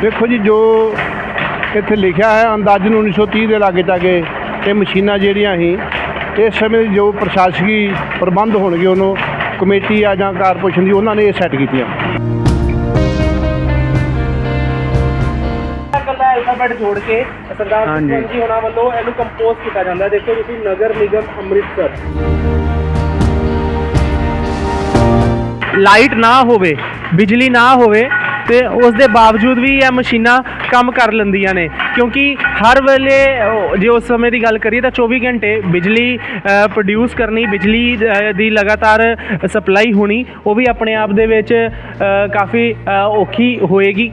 ਦੇਖੋ ਜੀ ਜੋ ਇੱਥੇ ਲਿਖਿਆ ਹੈ ਅੰਦਾਜ਼ਨ 1930 ਦੇ ਲਾਗੇ ਚਾਗੇ ਇਹ ਮਸ਼ੀਨਾਂ ਜਿਹੜੀਆਂ ਸੀ ਇਸ ਸਮੇਂ ਦੀ ਜੋ ਪ੍ਰਸ਼ਾਸਕੀ ਪ੍ਰਬੰਧ ਹੋਣਗੇ ਉਹਨੂੰ ਕਮੇਟੀ ਆ ਜਾਂ ਕਾਰਪੋਰੇਸ਼ਨ ਦੀ ਉਹਨਾਂ ਨੇ ਇਹ ਸੈੱਟ ਕੀਤੀਆਂ ਕੱਲਾ ਐਲਫਾਬੈਟ ਜੋੜ ਕੇ ਸਰਦਾਰ ਹਾਂਜੀ। ਸੁਖਵੰਤ ਜੀ ਉਹਨਾਂ ਵੱਲੋਂ ਇਹਨੂੰ ਕੰਪੋਜ਼ ਕੀਤਾ ਜਾਂਦਾ ਹੈ। ਦੇਖੋ ਤੁਸੀਂ ਨਗਰ ਨਿਗਮ ਅੰਮ੍ਰਿਤਸਰ ਲਾਈਟ ਨਾ ਹੋਵੇ ਬਿਜਲੀ ਨਾ ਹੋਵੇ ਤੇ ਉਸ ਦੇ ਬਾਵਜੂਦ ਵੀ ਇਹ ਮਸ਼ੀਨਾਂ ਕੰਮ ਕਰ ਲੈਂਦੀਆਂ ਨੇ। ਕਿਉਂਕਿ ਹਰ ਵੇਲੇ ਜੇ ਉਸ ਸਮੇਂ ਦੀ ਗੱਲ ਕਰੀਏ ਤਾਂ 24 ਘੰਟੇ ਬਿਜਲੀ ਪ੍ਰੋਡਿਊਸ ਕਰਨੀ, ਬਿਜਲੀ ਦੀ ਲਗਾਤਾਰ ਸਪਲਾਈ ਹੋਣੀ, ਉਹ ਵੀ ਆਪਣੇ ਆਪ ਦੇ ਵਿੱਚ ਕਾਫੀ ਔਖੀ ਹੋਏਗੀ।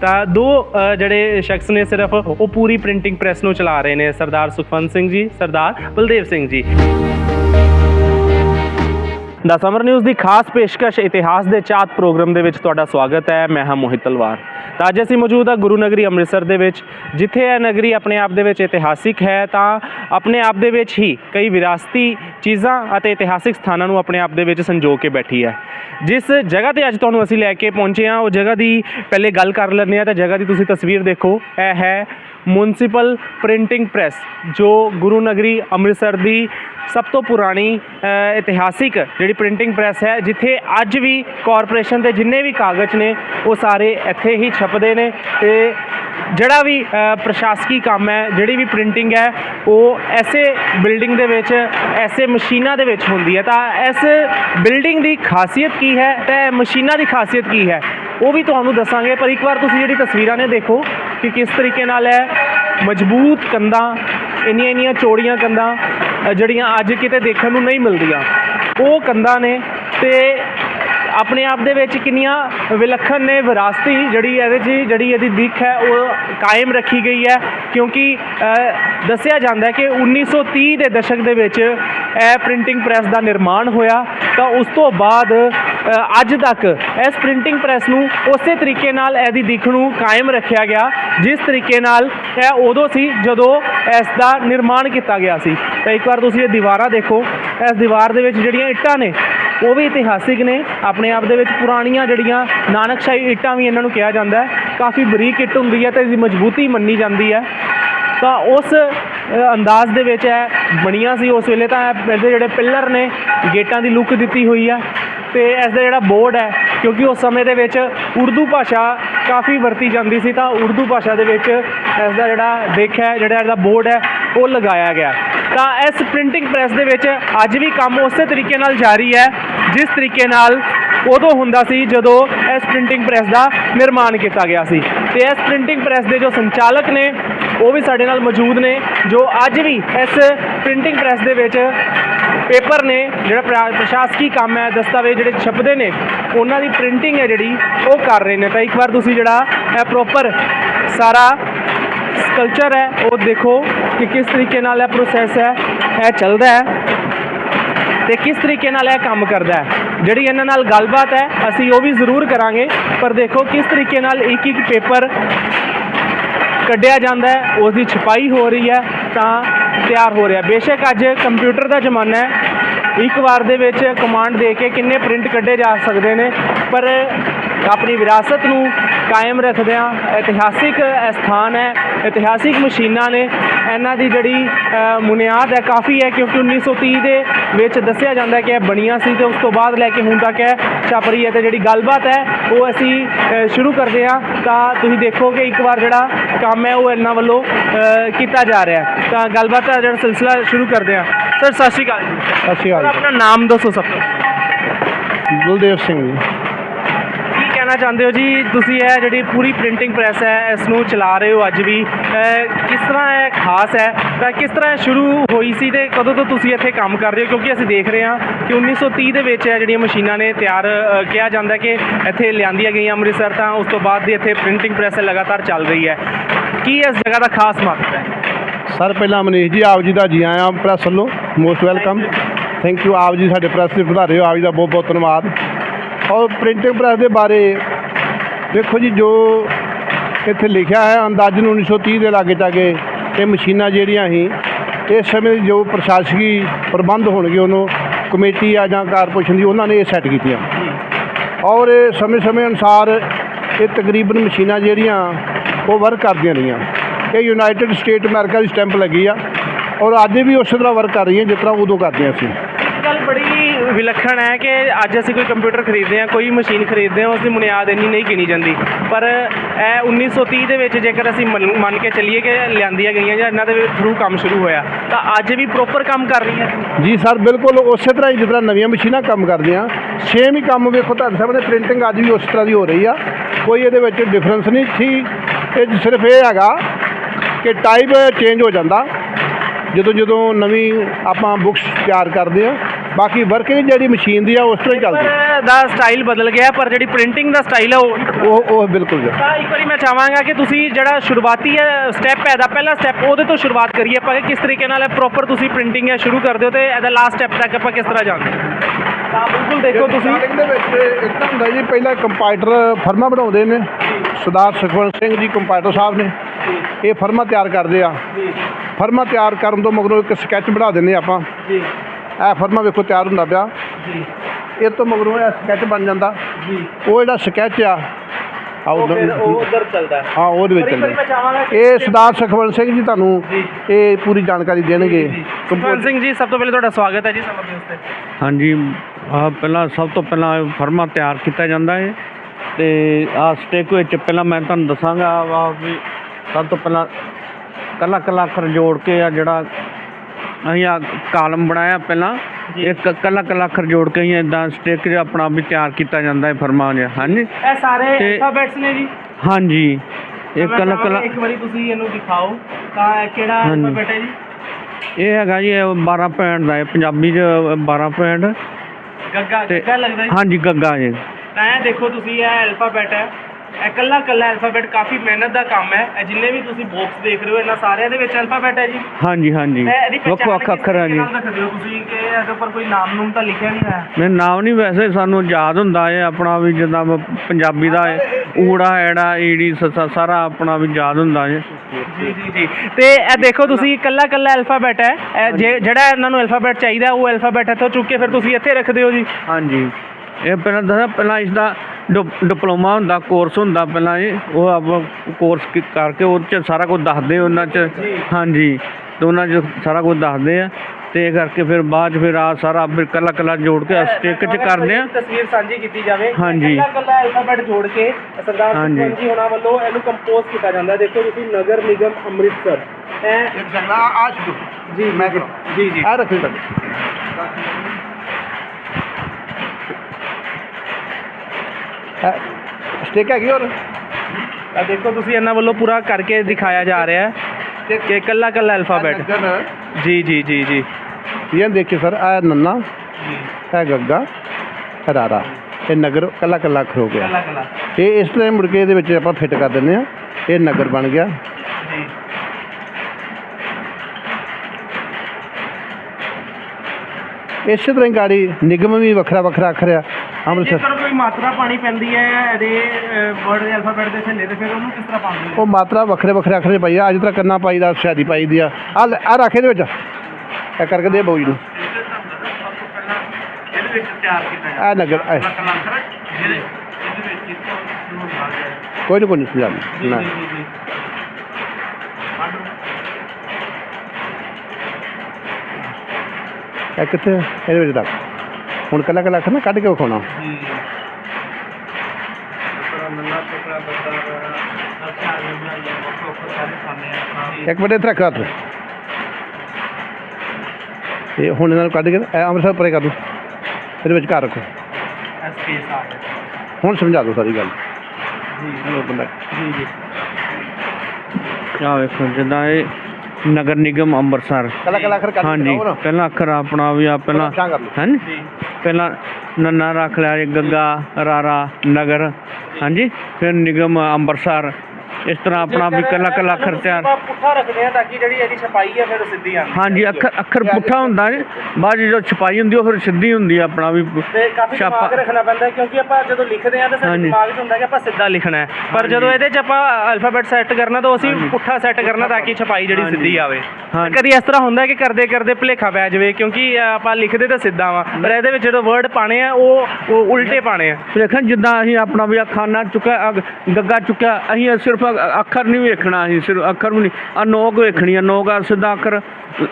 ਤਾਂ ਦੋ ਜਿਹੜੇ ਸ਼ਖਸ ਨੇ ਸਿਰਫ, ਉਹ ਪੂਰੀ ਪ੍ਰਿੰਟਿੰਗ ਪ੍ਰੈਸ ਨੂੰ ਚਲਾ ਰਹੇ ਨੇ। ਸਰਦਾਰ ਸੁਖਵੰਤ ਸਿੰਘ ਜੀ, ਸਰਦਾਰ ਬਲਦੇਵ ਸਿੰਘ ਜੀ। ਦਾ ਸਮਰ ਨਿਊਜ਼ ਦੀ ਖਾਸ ਪੇਸ਼ਕਸ਼ ਇਤਿਹਾਸ ਦੇ ਚਾਤ ਪ੍ਰੋਗਰਾਮ ਦੇ ਵਿੱਚ ਤੁਹਾਡਾ ਸਵਾਗਤ ਹੈ। ਮੈਂ ਹਾਂ ਮੋਹਿਤ ਤਲਵਾਰ। ਤਾਂ ਅੱਜ ਅਸੀਂ ਮੌਜੂਦ ਹਾਂ ਗੁਰੂ ਨਗਰੀ ਅੰਮ੍ਰਿਤਸਰ ਦੇ ਵਿੱਚ, ਜਿੱਥੇ ਇਹ ਨਗਰੀ ਆਪਣੇ ਆਪ ਦੇ ਵਿੱਚ ਇਤਿਹਾਸਿਕ ਹੈ ਤਾਂ ਆਪਣੇ ਆਪ ਦੇ ਵਿੱਚ ਹੀ ਕਈ ਵਿਰਾਸਤੀ ਚੀਜ਼ਾਂ ਅਤੇ ਇਤਿਹਾਸਿਕ ਸਥਾਨਾਂ ਨੂੰ ਆਪਣੇ ਆਪ ਦੇ ਵਿੱਚ ਸੰਜੋ ਕੇ ਬੈਠੀ ਹੈ। ਜਿਸ ਜਗ੍ਹਾ ਤੇ ਅੱਜ ਤੁਹਾਨੂੰ ਅਸੀਂ ਲੈ ਕੇ ਪਹੁੰਚੇ ਹਾਂ, ਉਹ ਜਗ੍ਹਾ ਦੀ ਪਹਿਲੇ ਗੱਲ ਕਰ ਲੈਂਦੇ ਹਾਂ, ਤਾਂ ਜਗ੍ਹਾ ਦੀ ਤੁਸੀਂ ਤਸਵੀਰ ਦੇਖੋ, ਇਹ ਹੈ ਮੁਨਸੀਪਲ ਪ੍ਰਿੰਟਿੰਗ ਪ੍ਰੈਸ ਜੋ ਗੁਰੂ ਨਗਰੀ ਅੰਮ੍ਰਿਤਸਰ ਦੀ ਸਭ ਤੋਂ ਪੁਰਾਣੀ ਇਤਿਹਾਸਿਕ ਜਿਹੜੀ ਪ੍ਰਿੰਟਿੰਗ ਪ੍ਰੈਸ ਹੈ, ਜਿੱਥੇ ਅੱਜ ਵੀ ਕਾਰਪੋਰੇਸ਼ਨ ਦੇ ਜਿੰਨੇ ਵੀ ਕਾਗਜ਼ ਨੇ, ਉਹ ਸਾਰੇ ਇੱਥੇ ਹੀ ਛਪਦੇ ਨੇ ਤੇ ਜਿਹੜਾ ਵੀ ਪ੍ਰਸ਼ਾਸਕੀ ਕੰਮ ਹੈ, ਜਿਹੜੀ ਵੀ ਪ੍ਰਿੰਟਿੰਗ ਹੈ, ਉਹ ਐਸੇ ਬਿਲਡਿੰਗ ਦੇ ਵਿੱਚ, ਐਸੇ ਮਸ਼ੀਨਾਂ ਦੇ ਵਿੱਚ ਹੁੰਦੀ ਹੈ। ਤਾਂ ਇਸ ਬਿਲਡਿੰਗ ਦੀ ਖਾਸੀਅਤ ਕੀ ਹੈ? ਤੇ ਮਸ਼ੀਨਾਂ ਦੀ ਖਾਸੀਅਤ ਕੀ ਹੈ? ਉਹ ਵੀ ਤੁਹਾਨੂੰ ਦੱਸਾਂਗੇ, ਪਰ ਇੱਕ ਵਾਰ ਤੁਸੀਂ ਜਿਹੜੀ ਤਸਵੀਰਾਂ ਨੇ ਦੇਖੋ ਕਿ ਕਿਸ ਤਰੀਕੇ ਨਾਲ ਹੈ। ਮਜ਼ਬੂਤ ਕੰਧਾਂ, ਇੰਨੀਆਂ ਇੰਨੀਆਂ ਚੌੜੀਆਂ ਕੰਧਾਂ ਜਿਹੜੀਆਂ ਅੱਜ ਕਿਤੇ ਦੇਖਣ ਨੂੰ ਨਹੀਂ ਮਿਲਦੀਆਂ। ਉਹ ਕੰਧਾਂ ਨੇ ਤੇ ਆਪਣੇ ਆਪ ਦੇ ਵਿੱਚ ਕਿੰਨੀਆਂ ਵਿਲੱਖਣ ਨੇ ਵਿਰਾਸਤੀ ਜਿਹੜੀ ਇਹਦੇ 'ਚ, ਜਿਹੜੀ ਇਹਦੀ ਦਿੱਖ ਹੈ, ਉਹ ਕਾਇਮ ਰੱਖੀ ਗਈ ਹੈ। ਕਿਉਂਕਿ ਦੱਸਿਆ ਜਾਂਦਾ ਹੈ ਕਿ 1930 ਦੇ ਦਸ਼ਕ ਦੇ ਵਿੱਚ ਇਹ ਪ੍ਰਿੰਟਿੰਗ ਪ੍ਰੈਸ ਦਾ ਨਿਰਮਾਣ ਹੋਇਆ। ਤਾਂ ਉਸ ਤੋਂ ਬਾਅਦ ਅੱਜ ਤੱਕ ਇਸ ਪ੍ਰਿੰਟਿੰਗ ਪ੍ਰੈਸ ਨੂੰ ਉਸੇ ਤਰੀਕੇ ਨਾਲ ਇਹਦੀ ਦਿੱਖ ਨੂੰ ਕਾਇਮ ਰੱਖਿਆ ਗਿਆ, ਜਿਸ ਤਰੀਕੇ ਨਾਲ ਇਹ ਉਦੋਂ ਸੀ ਜਦੋਂ ਇਸ ਦਾ ਨਿਰਮਾਣ ਕੀਤਾ ਗਿਆ ਸੀ। ਤਾਂ ਇੱਕ ਵਾਰ ਤੁਸੀਂ ਇਹ ਦੀਵਾਰਾਂ ਦੇਖੋ, ਇਸ ਦੀਵਾਰ ਦੇ ਵਿੱਚ ਜਿਹੜੀਆਂ ਇੱਟਾਂ ਨੇ, ਉਹ ਵੀ ਇਤਿਹਾਸਿਕ ਨੇ। ਆਪਣੇ ਆਪ ਦੇ ਵਿੱਚ ਪੁਰਾਣੀਆਂ ਜਿਹੜੀਆਂ ਨਾਨਕਸ਼ਾਹੀ ਇੱਟਾਂ ਵੀ ਇਹਨਾਂ ਨੂੰ ਕਿਹਾ ਜਾਂਦਾ ਹੈ। ਕਾਫੀ ਬਰੀਕ ਇੱਟ ਹੁੰਦੀ ਹੈ ਤੇ ਇਹਦੀ ਮਜ਼ਬੂਤੀ ਮੰਨੀ ਜਾਂਦੀ ਹੈ। ਤਾਂ ਉਸ ਅੰਦਾਜ਼ ਦੇ ਵਿੱਚ ਇਹ ਬਣੀਆਂ ਸੀ। ਉਸ ਵੇਲੇ ਤਾਂ ਇਹਦੇ ਜਿਹੜੇ ਪਿੱਲਰ ਨੇ, ਗੇਟਾਂ ਦੀ ਲੁੱਕ ਦਿੱਤੀ ਹੋਈ ਹੈ ਤੇ ਇਸ ਦਾ ਜਿਹੜਾ ਬੋਰਡ ਹੈ, ਕਿਉਂਕਿ ਉਸ ਸਮੇਂ ਦੇ ਵਿੱਚ ਉਰਦੂ ਭਾਸ਼ਾ ਕਾਫੀ ਵਰਤੀ ਜਾਂਦੀ ਸੀ, ਤਾਂ ਉਰਦੂ ਭਾਸ਼ਾ ਦੇ ਵਿੱਚ ਇਸ ਦਾ ਜਿਹੜਾ ਦੇਖਿਆ ਜਿਹੜਾ ਇਹਦਾ ਬੋਰਡ ਹੈ, ਉਹ ਲਗਾਇਆ ਗਿਆ। ਤਾਂ ਇਸ ਪ੍ਰਿੰਟਿੰਗ ਪ੍ਰੈਸ ਦੇ ਵਿੱਚ ਅੱਜ ਵੀ ਕੰਮ ਉਸੇ ਤਰੀਕੇ ਨਾਲ ਜਾਰੀ ਹੈ, ਜਿਸ ਤਰੀਕੇ ਨਾਲ ਉਦੋਂ ਹੁੰਦਾ ਸੀ ਜਦੋਂ ਇਸ ਪ੍ਰਿੰਟਿੰਗ ਪ੍ਰੈਸ ਦਾ ਨਿਰਮਾਣ ਕੀਤਾ ਗਿਆ ਸੀ। ਤੇ ਇਸ ਪ੍ਰਿੰਟਿੰਗ ਪ੍ਰੈਸ ਦੇ ਜੋ ਸੰਚਾਲਕ ਨੇ, ਉਹ ਵੀ ਸਾਡੇ ਨਾਲ ਮੌਜੂਦ ਨੇ, ਜੋ ਅੱਜ ਵੀ ਇਸ ਪ੍ਰਿੰਟਿੰਗ ਪ੍ਰੈਸ ਦੇ ਵਿੱਚ ਪੇਪਰ ਨੇ, ਜਿਹੜਾ ਪ੍ਰਾ- ਪ੍ਰਸ਼ਾਸਕੀ ਕੰਮ ਹੈ, ਦਸਤਾਵੇਜ਼ ਜਿਹੜੇ ਛਪਦੇ ਨੇ, ਉਹਨਾਂ ਦੀ ਪ੍ਰਿੰਟਿੰਗ ਹੈ ਜਿਹੜੀ, ਉਹ ਕਰ ਰਹੇ ਨੇ। ਤਾਂ ਇੱਕ ਵਾਰ ਤੁਸੀਂ ਜਿਹੜਾ, ਇਹ ਪ੍ਰੋਪਰ ਸਾਰਾ ਕਲਚਰ ਹੈ, ਉਹ ਦੇਖੋ ਕਿ ਕਿਸ ਤਰੀਕੇ ਨਾਲ ਇਹ ਪ੍ਰੋਸੈਸ ਹੈ, ਇਹ ਚੱਲਦਾ ਹੈ ਤੇ ਕਿਸ ਤਰੀਕੇ ਨਾਲ ਇਹ ਕੰਮ ਕਰਦਾ ਹੈ। ਜਿਹੜੀ ਇਹਨਾਂ ਨਾਲ ਗੱਲਬਾਤ ਹੈ, ਅਸੀਂ ਉਹ ਵੀ ਜ਼ਰੂਰ ਕਰਾਂਗੇ, ਪਰ ਦੇਖੋ ਕਿਸ ਤਰੀਕੇ ਨਾਲ ਇੱਕ ਇੱਕ ਪੇਪਰ ਕੱਢਿਆ ਜਾਂਦਾ ਹੈ, ਉਸ ਦੀ ਛਪਾਈ ਹੋ ਰਹੀ ਹੈ, ਤਾਂ ਤਿਆਰ ਹੋ ਰਿਹਾ। ਬੇਸ਼ੱਕ ਅੱਜ ਕੰਪਿਊਟਰ ਦਾ ਜ਼ਮਾਨਾ ਹੈ। ਇੱਕ ਵਾਰ ਦੇ ਵਿੱਚ ਕਮਾਂਡ ਦੇ ਕੇ ਕਿੰਨੇ ਪ੍ਰਿੰਟ ਕੱਢੇ ਜਾ ਸਕਦੇ ਨੇ। ਪਰ ਆਪਣੀ ਵਿਰਾਸਤ ਨੂੰ ਕਾਇਮ ਰੱਖਦਿਆਂ ਇਤਿਹਾਸਿਕ ਇਹ ਸਥਾਨ ਹੈ। ਇਤਿਹਾਸਿਕ ਮਸ਼ੀਨਾਂ ਨੇ ਇਹਨਾਂ ਦੀ ਜਿਹੜੀ ਬੁਨਿਆਦ ਹੈ ਕਾਫੀ ਹੈ ਕਿਉਂਕਿ 1930 ਦੇ ਵਿੱਚ ਦੱਸਿਆ ਜਾਂਦਾ ਕਿ ਇਹ ਬਣੀਆਂ ਸੀ ਤੇ ਉਸ ਤੋਂ ਬਾਅਦ ਲੈ ਕੇ ਹੁਣ ਤੱਕ ਇਹ ਛਪ ਰਹੀ ਹੈ ਤੇ ਜਿਹੜੀ ਗੱਲਬਾਤ ਹੈ ਉਹ ਅਸੀਂ ਸ਼ੁਰੂ ਕਰਦੇ ਹਾਂ। ਤਾਂ ਤੁਸੀਂ ਦੇਖੋ ਕਿ ਇੱਕ ਵਾਰ ਜਿਹੜਾ ਕੰਮ ਹੈ ਉਹ ਇਹਨਾਂ ਵੱਲੋਂ ਕੀਤਾ ਜਾ ਰਿਹਾ ਹੈ। ਤਾਂ ਗੱਲਬਾਤ ਦਾ ਜਿਹੜਾ ਸਿਲਸਿਲਾ ਸ਼ੁਰੂ ਕਰਦੇ ਹਾਂ। ਸਰ ਸਤਿ ਸ਼੍ਰੀ ਅਕਾਲ ਜੀ। ਸਤਿ ਸ਼੍ਰੀ ਅਕਾਲ ਆਪਣਾ ਨਾਮ ਦੱਸੋ ਸਭ ਤੋਂ। ਬਲਦੇਵ ਸਿੰਘ ਜੀ। ਕਹਿਣਾ ਚਾਹੁੰਦੇ ਹੋ ਜੀ? ਤੁਸੀਂ ਇਹ ਜਿਹੜੀ ਪੂਰੀ ਪ੍ਰਿੰਟਿੰਗ ਪ੍ਰੈਸ ਹੈ, ਇਸ ਨੂੰ ਚਲਾ ਰਹੇ ਹੋ ਅੱਜ ਵੀ। ਕਿਸ ਤਰ੍ਹਾਂ ਇਹ ਖਾਸ ਹੈ? ਤਾਂ ਕਿਸ ਤਰ੍ਹਾਂ ਸ਼ੁਰੂ ਹੋਈ ਸੀ ਤੇ ਕਦੋਂ ਤੋਂ ਤੁਸੀਂ ਇੱਥੇ ਕੰਮ ਕਰ ਰਹੇ ਹੋ? ਕਿਉਂਕਿ ਅਸੀਂ ਦੇਖ ਰਹੇ ਹਾਂ ਕਿ 1930 ਦੇ ਵਿੱਚ ਇਹ ਜਿਹੜੀਆਂ ਮਸ਼ੀਨਾਂ ਨੇ ਤਿਆਰ ਕਿਹਾ ਜਾਂਦਾ ਕਿ ਇੱਥੇ ਲਿਆਂਦੀਆਂ ਗਈਆਂ ਅੰਮ੍ਰਿਤਸਰ, ਤਾਂ ਉਸ ਤੋਂ ਬਾਅਦ ਦੀ ਇੱਥੇ ਪ੍ਰਿੰਟਿੰਗ ਪ੍ਰੈਸ ਲਗਾਤਾਰ ਚੱਲ ਰਹੀ ਹੈ। ਕੀ ਇਸ ਜਗ੍ਹਾ ਦਾ ਖਾਸ ਮਹੱਤਵ ਹੈ? ਸਰ, ਪਹਿਲਾਂ ਮਨੀਸ਼ ਜੀ, ਆਪ ਜੀ ਦਾ ਜੀ ਆਇਆਂ ਪ੍ਰੈਸ ਵੱਲੋਂ। ਮੋਸਟ ਵੈਲਕਮ ਥੈਂਕ ਯੂ ਆਪ ਜੀ ਸਾਡੇ ਪ੍ਰੈਸ ਦੇ ਵਧਾਰੇ ਹੋ। ਆਪ ਜੀ ਦਾ ਬਹੁਤ ਬਹੁਤ ਧੰਨਵਾਦ। ਔਰ ਪ੍ਰਿੰਟਿੰਗ ਪ੍ਰੈਸ ਦੇ ਬਾਰੇ ਦੇਖੋ ਜੀ, ਜੋ ਇੱਥੇ ਲਿਖਿਆ ਹੈ ਅੰਦਾਜ਼ਨ 1930 ਦੇ ਲਾਗੇ ਚਾਗੇ ਇਹ ਮਸ਼ੀਨਾਂ ਜਿਹੜੀਆਂ ਸੀ, ਇਸ ਸਮੇਂ ਜੋ ਪ੍ਰਸ਼ਾਸਕੀ ਪ੍ਰਬੰਧ ਹੋਣਗੇ, ਉਹਨੂੰ ਕਮੇਟੀ ਆ ਜਾਂ ਕਾਰਪੋਰੇਸ਼ਨ ਦੀ, ਉਹਨਾਂ ਨੇ ਇਹ ਸੈੱਟ ਕੀਤੀਆਂ। ਔਰ ਇਹ ਸਮੇਂ-ਸਮੇਂ ਅਨੁਸਾਰ ਇਹ ਤਕਰੀਬਨ ਮਸ਼ੀਨਾਂ ਜਿਹੜੀਆਂ, ਉਹ ਵਰਕ ਕਰਦੀਆਂ ਰਹੀਆਂ। ਇਹ ਯੂਨਾਈਟਿਡ ਸਟੇਟ ਅਮਰੀਕਾ ਦੀ ਸਟੈਂਪ ਲੱਗੀ ਆ, ਔਰ ਅੱਜ ਵੀ ਉਸੇ ਤਰ੍ਹਾਂ ਵਰਕ ਕਰ ਰਹੀਆਂ, ਜਿਸ ਤਰ੍ਹਾਂ ਉਦੋਂ ਕਰਦੀਆਂ ਸੀ ਇੱਕ ਵਿਲੱਖਣ ਹੈ ਕਿ ਅੱਜ ਅਸੀਂ ਕੋਈ ਕੰਪਿਊਟਰ ਖਰੀਦਦੇ ਹਾਂ, ਕੋਈ ਮਸ਼ੀਨ ਖਰੀਦਦੇ ਹਾਂ ਉਸ ਦੀ ਬੁਨਿਆਦ ਇੰਨੀ ਨਹੀਂ ਗਿਣੀ ਜਾਂਦੀ। ਪਰ ਇਹ 1930 ਦੇ ਵਿੱਚ ਜੇਕਰ ਅਸੀਂ ਮੰਨ ਮੰਨ ਕੇ ਚੱਲੀਏ ਕਿ ਲਿਆਂਦੀਆਂ ਗਈਆਂ ਜਾਂ ਇਹਨਾਂ ਦੇ ਥਰੂ ਕੰਮ ਸ਼ੁਰੂ ਹੋਇਆ, ਤਾਂ ਅੱਜ ਵੀ ਪ੍ਰੋਪਰ ਕੰਮ ਕਰ ਰਹੀਆਂ। ਜੀ ਸਰ, ਬਿਲਕੁਲ ਉਸੇ ਤਰ੍ਹਾਂ ਹੀ ਜਿਸ ਤਰ੍ਹਾਂ ਨਵੀਆਂ ਮਸ਼ੀਨਾਂ ਕੰਮ ਕਰਦੀਆਂ ਸੇਮ ਹੀ ਕੰਮ ਵੇਖੋ ਤੁਹਾਡੇ ਸਾਹਮਣੇ ਪ੍ਰਿੰਟਿੰਗ ਅੱਜ ਵੀ ਉਸ ਤਰ੍ਹਾਂ ਦੀ ਹੋ ਰਹੀ ਆ। ਕੋਈ ਇਹਦੇ ਵਿੱਚ ਡਿਫਰੈਂਸ ਨਹੀਂ ਸੀ। ਇਹ ਸਿਰਫ ਇਹ ਹੈਗਾ ਕਿ ਟਾਈਪ ਚੇਂਜ ਹੋ ਜਾਂਦਾ। ਜਦੋਂ ਜਦੋਂ ਨਵੀਂ ਆਪਾਂ ਬੁੱਕਸ ਤਿਆਰ ਕਰਦੇ ਆ ਬਾਕੀ ਵਰਕਿੰਗ ਜਿਹੜੀ ਮਸ਼ੀਨ ਦੀ ਆ ਉਸ ਤਰ੍ਹਾਂ ਹੀ ਚੱਲਦੀ ਦਾ ਸਟਾਈਲ ਬਦਲ ਗਿਆ ਪਰ ਜਿਹੜੀ ਪ੍ਰਿੰਟਿੰਗ ਦਾ ਸਟਾਈਲ ਹੈ ਉਹ ਉਹ ਉਹ ਬਿਲਕੁਲ ਜੀ। ਤਾਂ ਇੱਕ ਵਾਰੀ ਮੈਂ ਚਾਹਾਂਗਾ ਕਿ ਤੁਸੀਂ ਜਿਹੜਾ ਸ਼ੁਰੂਆਤੀ ਸਟੈਪ ਹੈ ਦਾ ਪਹਿਲਾ ਸਟੈਪ ਉਹਦੇ ਤੋਂ ਸ਼ੁਰੂਆਤ ਕਰੀਏ ਆਪਾਂ ਕਿ ਕਿਸ ਤਰੀਕੇ ਨਾਲ ਪ੍ਰੋਪਰ ਤੁਸੀਂ ਪ੍ਰਿੰਟਿੰਗ ਹੈ ਸ਼ੁਰੂ ਕਰਦੇ ਹੋ ਤੇ ਇਹਦਾ ਲਾਸਟ ਸਟੈਪ ਤੱਕ ਆਪਾਂ ਕਿਸ ਤਰ੍ਹਾਂ ਜਾਂਦੇ ਹਾਂ? ਤਾਂ ਬਿਲਕੁਲ ਦੇਖੋ ਤੁਸੀਂ। Starting ਦੇ ਵਿੱਚ ਇੱਕ ਤਾਂ ਹੁੰਦਾ ਜੀ ਪਹਿਲਾਂ ਕੰਪਾਈਟਰ ਫਰਮਾ ਬਣਾਉਂਦੇ ਨੇ। ਸਰਦਾਰ ਸੁਖਵੰਤ ਸਿੰਘ ਜੀ ਕੰਪਾਈਟਰ ਸਾਹਿਬ ਨੇ। ਇਹ ਫਰਮਾ ਤਿਆਰ ਕਰਦੇ ਆ। ਫਰਮਾ ਤਿਆਰ ਕਰਨ ਤੋਂ ਮਗਰੋਂ ਇੱਕ ਸਕੈਚ ਬਣਾ ਦਿੰਦੇ ਆਪਾਂ। ਜੀ। ਇਹ ਫਰਮਾ ਵੇਖੋ ਤਿਆਰ ਹੁੰਦਾ ਪਿਆ। ਜੀ। ਇਹ ਤੋਂ ਮਗਰੋਂ ਇਹ ਸਕੈਚ ਬਣ ਜਾਂਦਾ। ਜੀ। ਉਹ ਜਿਹੜਾ ਸਕੈਚ ਆ ਆ ਉਹ ਉਧਰ ਫਿਰ ਉਹ ਉਧਰ ਚੱਲਦਾ। ਹੈ ਉਹਦੇ ਵਿੱਚ ਮੈਂ ਚੱਲਦਾ। ਚਾਹਾਂਗਾ ਕਿ ਇਹ ਸਰਦਾਰ ਸੁਖਵੰਤ ਸਿੰਘ ਜੀ ਤੁਹਾਨੂੰ। ਇਹ ਪੂਰੀ ਜਾਣਕਾਰੀ ਦੇਣਗੇ। ਸੁਖਵੰਤ ਸਿੰਘ ਜੀ ਸਭ ਤੋਂ ਪਹਿਲੇ ਤੁਹਾਡਾ ਸਵਾਗਤ ਹੈ ਜੀ ਸਮਾਂ ਦੇ ਉੱਤੇ ਹਾਂਜੀ ਆਹ ਪਹਿਲਾਂ ਸਭ ਤੋਂ ਪਹਿਲਾਂ ਫਰਮਾ ਤਿਆਰ ਕੀਤਾ ਜਾਂਦਾ ਹੈ। ਤੇ ਆ ਸਟਿਕ ਵਿੱਚ ਪਹਿਲਾਂ ਮੈਂ ਤੁਹਾਨੂੰ ਦੱਸਾਂਗਾ ਆ ਵੀ ਸਭ ਤੋਂ ਪਹਿਲਾਂ ਕੱਲਾ ਕੱਲਾ ਅੱਖਰ ਜੋੜ ਕੇ ਆ ਜਿਹੜਾ ਅਸੀਂ ਆ ਕਾਲਮ ਬਣਾਇਆ ਪਹਿਲਾਂ। ਇੱਕ ਕੱਲਾ ਕੱਲਾ ਅੱਖਰ ਜੋੜ ਕੇ ਹੀ ਇਦਾਂ ਸਟਿਕ 'ਚ ਆਪਣਾ ਵੀ ਤਿਆਰ ਕੀਤਾ ਜਾਂਦਾ ਹੈ ਫਰਮਾ ਜਿਹਾ ਹਾਂਜੀ? ਇਹ ਸਾਰੇ ਤੇ- ਅਲਫਾਬੈਟਸ ਨੇ ਜੀ। ਹਾਂਜੀ। ਤਾਂ ਇਹ ਮੈਂ ਕੱਲਾ ਚਾਹਾਂਗਾ ਕੱਲਾ ਇੱਕ ਵਾਰੀ ਤੁਸੀਂ ਇਹਨੂੰ ਦਿਖਾਓ। ਤਾਂ ਇਹ ਕਿਹੜਾ ਹਾਂਜੀ। ਅਲਫਾਬੈਟ ਹੈ ਜੀ? ਇਹ ਹੈਗਾ ਜੀ ਇਹ 12 ਪੁਆਇੰਟ ਦਾ ਹੈ ਪੰਜਾਬੀ 'ਚ 12 ਪੁਆਇੰਟ। ਗੱਗਾ ਤੇ- ਗੱਗਾ ਲੱਗਦਾ ਜੀ। ਹਾਂਜੀ ਗੱਗਾ ਜੀ। ਤਾਂ ਇਹ ਦੇਖੋ ਤੁਸੀਂ ਇਹ ਅਲਫਾਬੈਟ ਹੈ। ਇਹ ਕੱਲਾ ਕੱਲਾ ਅਲਫਾਬੈਟ ਕਾਫੀ ਮਿਹਨਤ ਦਾ ਕੰਮ ਹੈ। ਇਹ ਜਿੰਨੇ ਵੀ ਤੁਸੀਂ ਬਾਕਸ ਦੇਖ ਰਹੇ ਹੋ ਇਹਨਾਂ ਸਾਰਿਆਂ ਦੇ ਵਿੱਚ ਅਲਫਾਬੈਟ ਹੈ ਜੀ। ਹਾਂਜੀ ਹਾਂਜੀ। ਇਹਦੀ ਵੱਖੋ ਵੱਖ ਕਿਸ ਅੱਖਰ ਆ ਤਰੀਕੇ ਜੀ ਨਾਲ ਰੱਖਦੇ ਹੋ ਤੁਸੀਂ ਕਿ ਇਹਦੇ ਉੱਪਰ ਕੋਈ ਨਾਮ ਨੂਮ ਤਾਂ ਲਿਖਿਆ ਨਹੀਂ ਹੈ ਮੈਂ ਨਾਮ ਨਹੀਂ ਵੈਸੇ ਸਾਨੂੰ ਯਾਦ ਹੁੰਦਾ ਹੈ ਆਪਣਾ ਵੀ ਜਿੱਦਾਂ ਪੰਜਾਬੀ ਦਾ ਹੈ ਊੜਾ ਐੜਾ ਈੜੀ ਸੱਸਾ ਸਾਰਾ ਆਪਣਾ ਵੀ ਯਾਦ ਹੁੰਦਾ ਹੈ ਜੀ ਜੀ ਜੀ। ਤੇ ਇਹ ਦੇਖੋ ਤੁਸੀਂ ਕੱਲਾ ਕੱਲਾ ਅਲਫਾਬੈਟ ਹੈ। ਇਹ ਜੇ- ਜਿਹੜਾ ਇਹਨਾਂ ਨੂੰ ਅਲਫਾਬੈਟ ਚਾਹੀਦਾ ਉਹ ਅਲਫਾਬੈਟ ਇੱਥੋਂ ਚੁੱਕ ਕੇ ਫਿਰ ਤੁਸੀਂ ਇੱਥੇ ਰੱਖਦੇ ਹੋ ਜੀ। ਹਾਂਜੀ। ਇਹ ਪਹਿਲਾਂ ਦੱਸਾਂ ਪਹਿਲਾਂ ਇਸ ਦਾ ਡਿਪ- ਡਿਪਲੋਮਾ ਹੁੰਦਾ ਕੋਰਸ ਹੁੰਦਾ ਪਹਿਲਾਂ ਇਹ ਉਹ ਆਪਾਂ ਕੋਰਸ ਕੀ- ਕਰਕੇ ਉਹ ਚ ਸਾਰਾ ਕੁਝ ਦੱਸਦੇ ਉਹਨਾਂ ਚ। ਹਾਂਜੀ। ਤੇ ਉਹਨਾਂ ਚ ਸਾਰਾ ਕੁਝ ਦੱਸਦੇ ਆ। ਤੇ ਇਹ ਕਰਕੇ ਫਿਰ ਬਾਅਦ ਚ ਫਿਰ ਆ ਸਾਰਾ ਫਿਰ ਕੱਲਾ ਕੱਲਾ ਜੋੜ ਕੇ ਸਟਿਕ ਚ ਕਰਦੇ ਆ। ਤਸਵੀਰ ਸਾਂਝੀ ਕੀਤੀ ਜਾਵੇ। ਹਾਂਜੀ। ਕੱਲਾ ਕੱਲਾ ਅਲਫਾਬੈਟ ਜੋੜ ਕੇ ਸਰਦਾਰ ਹਾਂਜੀ। ਸੁਖਵੰਤ ਜੀ ਹੋਣਾ ਵੱਲੋਂ ਇਹਨੂੰ ਕੰਪੋਜ਼ ਕੀਤਾ ਜਾਂਦਾ। ਹੈ। ਦੇਖੋ ਤੁਸੀਂ ਨਗਰ ਨਿਗਮ ਅੰਮ੍ਰਿਤਸਰ। ਇਹ ਇੱਕ ਜਗ੍ਹਾ ਆ ਛੱਡੋ। ਜੀ। ਮੈਂ ਜੀ ਜੀ। ਆ ਰੱਖੀ। ਤੱਕ ਸਟਿਕ ਹੈਗੀ ਹੋਰ? ਆ ਦੇਖੋ ਤੁਸੀਂ ਇਹਨਾਂ ਵੱਲੋਂ ਪੂਰਾ ਕਰਕੇ ਦਿਖਾਇਆ ਜਾ ਰਿਹਾ ਹੈ ਕਿ ਕੱਲਾ ਕੱਲਾ ਅਲਫਾਬੈਟ ਜੀ ਜੀ ਜੀ ਜੀ। ਇਹ ਦੇਖਿਓ ਸਰ ਆ ਨੰਨਾ ਇਹ ਗੱਗਾ ਇਹ ਰਾਰਾ ਇਹ ਨਗਰ ਕੱਲਾ ਕੱਲਾ ਅੱਖਰ ਹੋ ਗਿਆ ਇਹ ਇਸ ਤਰ੍ਹਾਂ ਮੁੜ ਕੇ ਇਹਦੇ ਵਿੱਚ ਆਪਾਂ ਫਿੱਟ ਕਰ ਦਿੰਦੇ ਆ ਇਹ ਨਗਰ ਬਣ ਗਿਆ। ਜੀ। ਇਸੇ ਤਰ੍ਹਾਂ ਹੀ ਗਾੜੀ ਨਿਗਮ ਵੀ ਵੱਖਰਾ ਵੱਖਰਾ ਅੱਖਰ ਆ ਅੰਮ੍ਰਿਤਸਰ। ਜੇਕਰ ਕੋਈ ਮਾਤਰਾ ਪਾਣੀ ਪੈਂਦੀ ਹੈ ਇਹਦੇ ਵਰਡ ਦੇ ਅਲਫਾਬੈਟ ਦੇ ਥੱਲੇ ਤੇ ਫਿਰ ਉਹਨੂੰ ਕਿਸ ਤਰ੍ਹਾਂ ਪਾਉਂਦੇ ਹੋ ਉਹ ਮਾਤਰਾ ਵੱਖਰੇ ਵੱਖਰੇ ਅੱਖਰ ਪਾਈ ਆ। ਅੱਜ ਤਰ੍ਹਾਂ ਕੰਨਾ ਪਾਈ ਦਾ ਸ਼ਾਦੀ ਪਾਈ ਦੀ ਆ। ਆ ਆ ਰੱਖ ਇਹਦੇ ਵਿੱਚ। ਇਹ ਕਰਕੇ ਦੇ ਬੋਈ ਨੂੰ। ਇਹਦੇ ਵਿੱਚ ਤਿਆਰ ਕੀਤਾ ਆ ਨਗਰ ਇਹ। ਕੱਲਾ ਅੱਖਰ ਜਿਹਦੇ ਇਹਦੇ ਵਿੱਚ ਇਸ ਤੋਂ ਸ਼ੁਰੂ ਹੁੰਦਾ ਹੈ। ਕੋਈ ਨਹੀਂ ਕੋਈ ਨਹੀਂ ਸਮਝਾ ਜੀ ਨਾ। ਜੀ ਇਹ ਕਿੱਥੇ ਆ? ਇਹਦੇ ਵਿੱਚ ਰੱਖ। ਹੁਣ ਕੱਲਾ ਕੱਲਾ ਅੱਖਰ ਨਾ ਕੱਢ ਕੇ ਵਿਖਾਉਣਾ। ਇੱਕ ਇੱਥੇ ਰੱਖ ਹੱਥ। ਇਹ ਹੁਣ ਇਹਨਾਂ ਨੂੰ ਕੱਢ ਕੇ ਇਹ ਅੰਮ੍ਰਿਤਸਰ ਪਰੇ ਕਰ ਦੋ। ਇਹਦੇ ਵਿੱਚ ਘਰ ਰੱਖੋ। ਹੁਣ ਸਮਝਾ ਦਿਓ ਸਾਰੀ ਗੱਲ। ਜੀ ਬੰਦਾ। ਜੀ ਜੀ। ਆ ਵੇਖੋ ਜਿੱਦਾਂ ਇਹ ਨਗਰ ਨਿਗਮ ਅੰਮ੍ਰਿਤਸਰ। ਕੱਲਾ ਕੱਲਾ ਅੱਖਰ ਕੱਢ ਕੇ ਹਾਂਜੀ ਦਿਖਾਓ ਨਾ। ਪਹਿਲਾ ਅੱਖਰ ਆਪਣਾ ਵੀ ਆ ਪਹਿਲਾਂ ਕਰ ਲਓ। ਜੀ ਪਹਿਲਾਂ ਨੰਨਾ ਰੱਖ ਲਿਆ ਜੀ ਗੱਗਾ ਰਾਰਾ ਨਗਰ। ਹਾਂਜੀ ਫਿਰ ਨਿਗਮ ਅੰਮ੍ਰਿਤਸਰ। ਇਸ ਤਰ੍ਹਾਂ ਆਪਣਾ ਵੀ ਕੱਲਾ ਕੱਲਾ ਤਿਆਰ ਆਪਾਂ ਪੁੱਠਾ ਰੱਖਦੇ ਆ ਤਾਂ ਕਿ ਜਿਹੜੀ ਇਹਦੀ ਛਪਾਈ ਹੈ ਫਿਰ ਉਹ ਸਿੱਧੀ ਆਉਂਦੀ ਹਾਂਜੀ ਅੱਖਰ ਅੱਖਰ ਪੁੱਠਾ ਹੁੰਦਾ ਹੈ। ਬਾਅਦ 'ਚ ਜਦੋਂ ਛਪਾਈ ਹੁੰਦੀ ਉਹ ਫਿਰ ਸਿੱਧੀ ਹੁੰਦੀ ਆਪਣਾ ਵੀ ਤੇ ਕਾਫੀ ਛਾਪਾ- ਦਿਮਾਗ ਰੱਖਣਾ ਪੈਂਦਾ ਹੈ ਕਿਉਂਕਿ ਆਪਾਂ ਜਦੋਂ ਲਿਖਦੇ ਆ ਤਾਂ ਸਾਡੇ ਹਾਂਜੀ। ਦਿਮਾਗ 'ਚ ਹੁੰਦਾ ਕਿ ਆਪਾਂ ਸਿੱਧਾ ਲਿਖਣਾ ਹੈ। ਪਰ ਜਦੋਂ ਇਹਦੇ 'ਚ ਆਪਾਂ ਅਲਫਾਬੈਟ ਸੈੱਟ ਕਰਨਾ ਤਾਂ ਅਸੀਂ ਪੁੱਠਾ ਸੈੱਟ ਕਰਨਾ ਤਾਂ ਕਿ ਛਪਾਈ ਜਿਹੜੀ। ਸਿੱਧੀ ਆਵੇ। ਹਾਂਜੀ। ਕਦੀ ਇਸ ਤਰ੍ਹਾਂ ਹੁੰਦਾ ਕਿ ਕਰਦੇ ਕਰਦੇ ਭੁਲੇਖਾ ਪੈ ਜਾਵੇ ਕਿਉਂਕਿ ਅ, ਆਪਾਂ ਲਿਖਦੇ ਤਾਂ ਸਿੱਧਾ ਵਾ। ਪਰ ਇਹਦੇ ਵਿੱਚ ਜਦੋਂ ਵਰਡ ਪਾਣੇ ਆ ਉਹ ਉਹ ਉਲਟੇ ਪਾਣੇ ਆ। ਦੇਖਣ ਜਿੱਦਾਂ ਅਸੀਂ ਆਪਣਾ ਵੀ ਆਹ ਖਾਨਾ ਚੁੱਕਿਆ ਗੱਗਾ ਚੁੱਕਿਆ ਅਸੀਂ ਸਿਰਫ ਅੱਖਰ ਨਹੀਂ ਵੇਖਣਾ ਅਸੀਂ ਸਿਰਫ ਅੱਖਰ ਵੀ ਨਹੀਂ। ਆ ਨੋਕ ਵੇਖਣੀ ਆ ਨੋਕ ਆ ਸਿੱਧਾ ਅੱਖਰ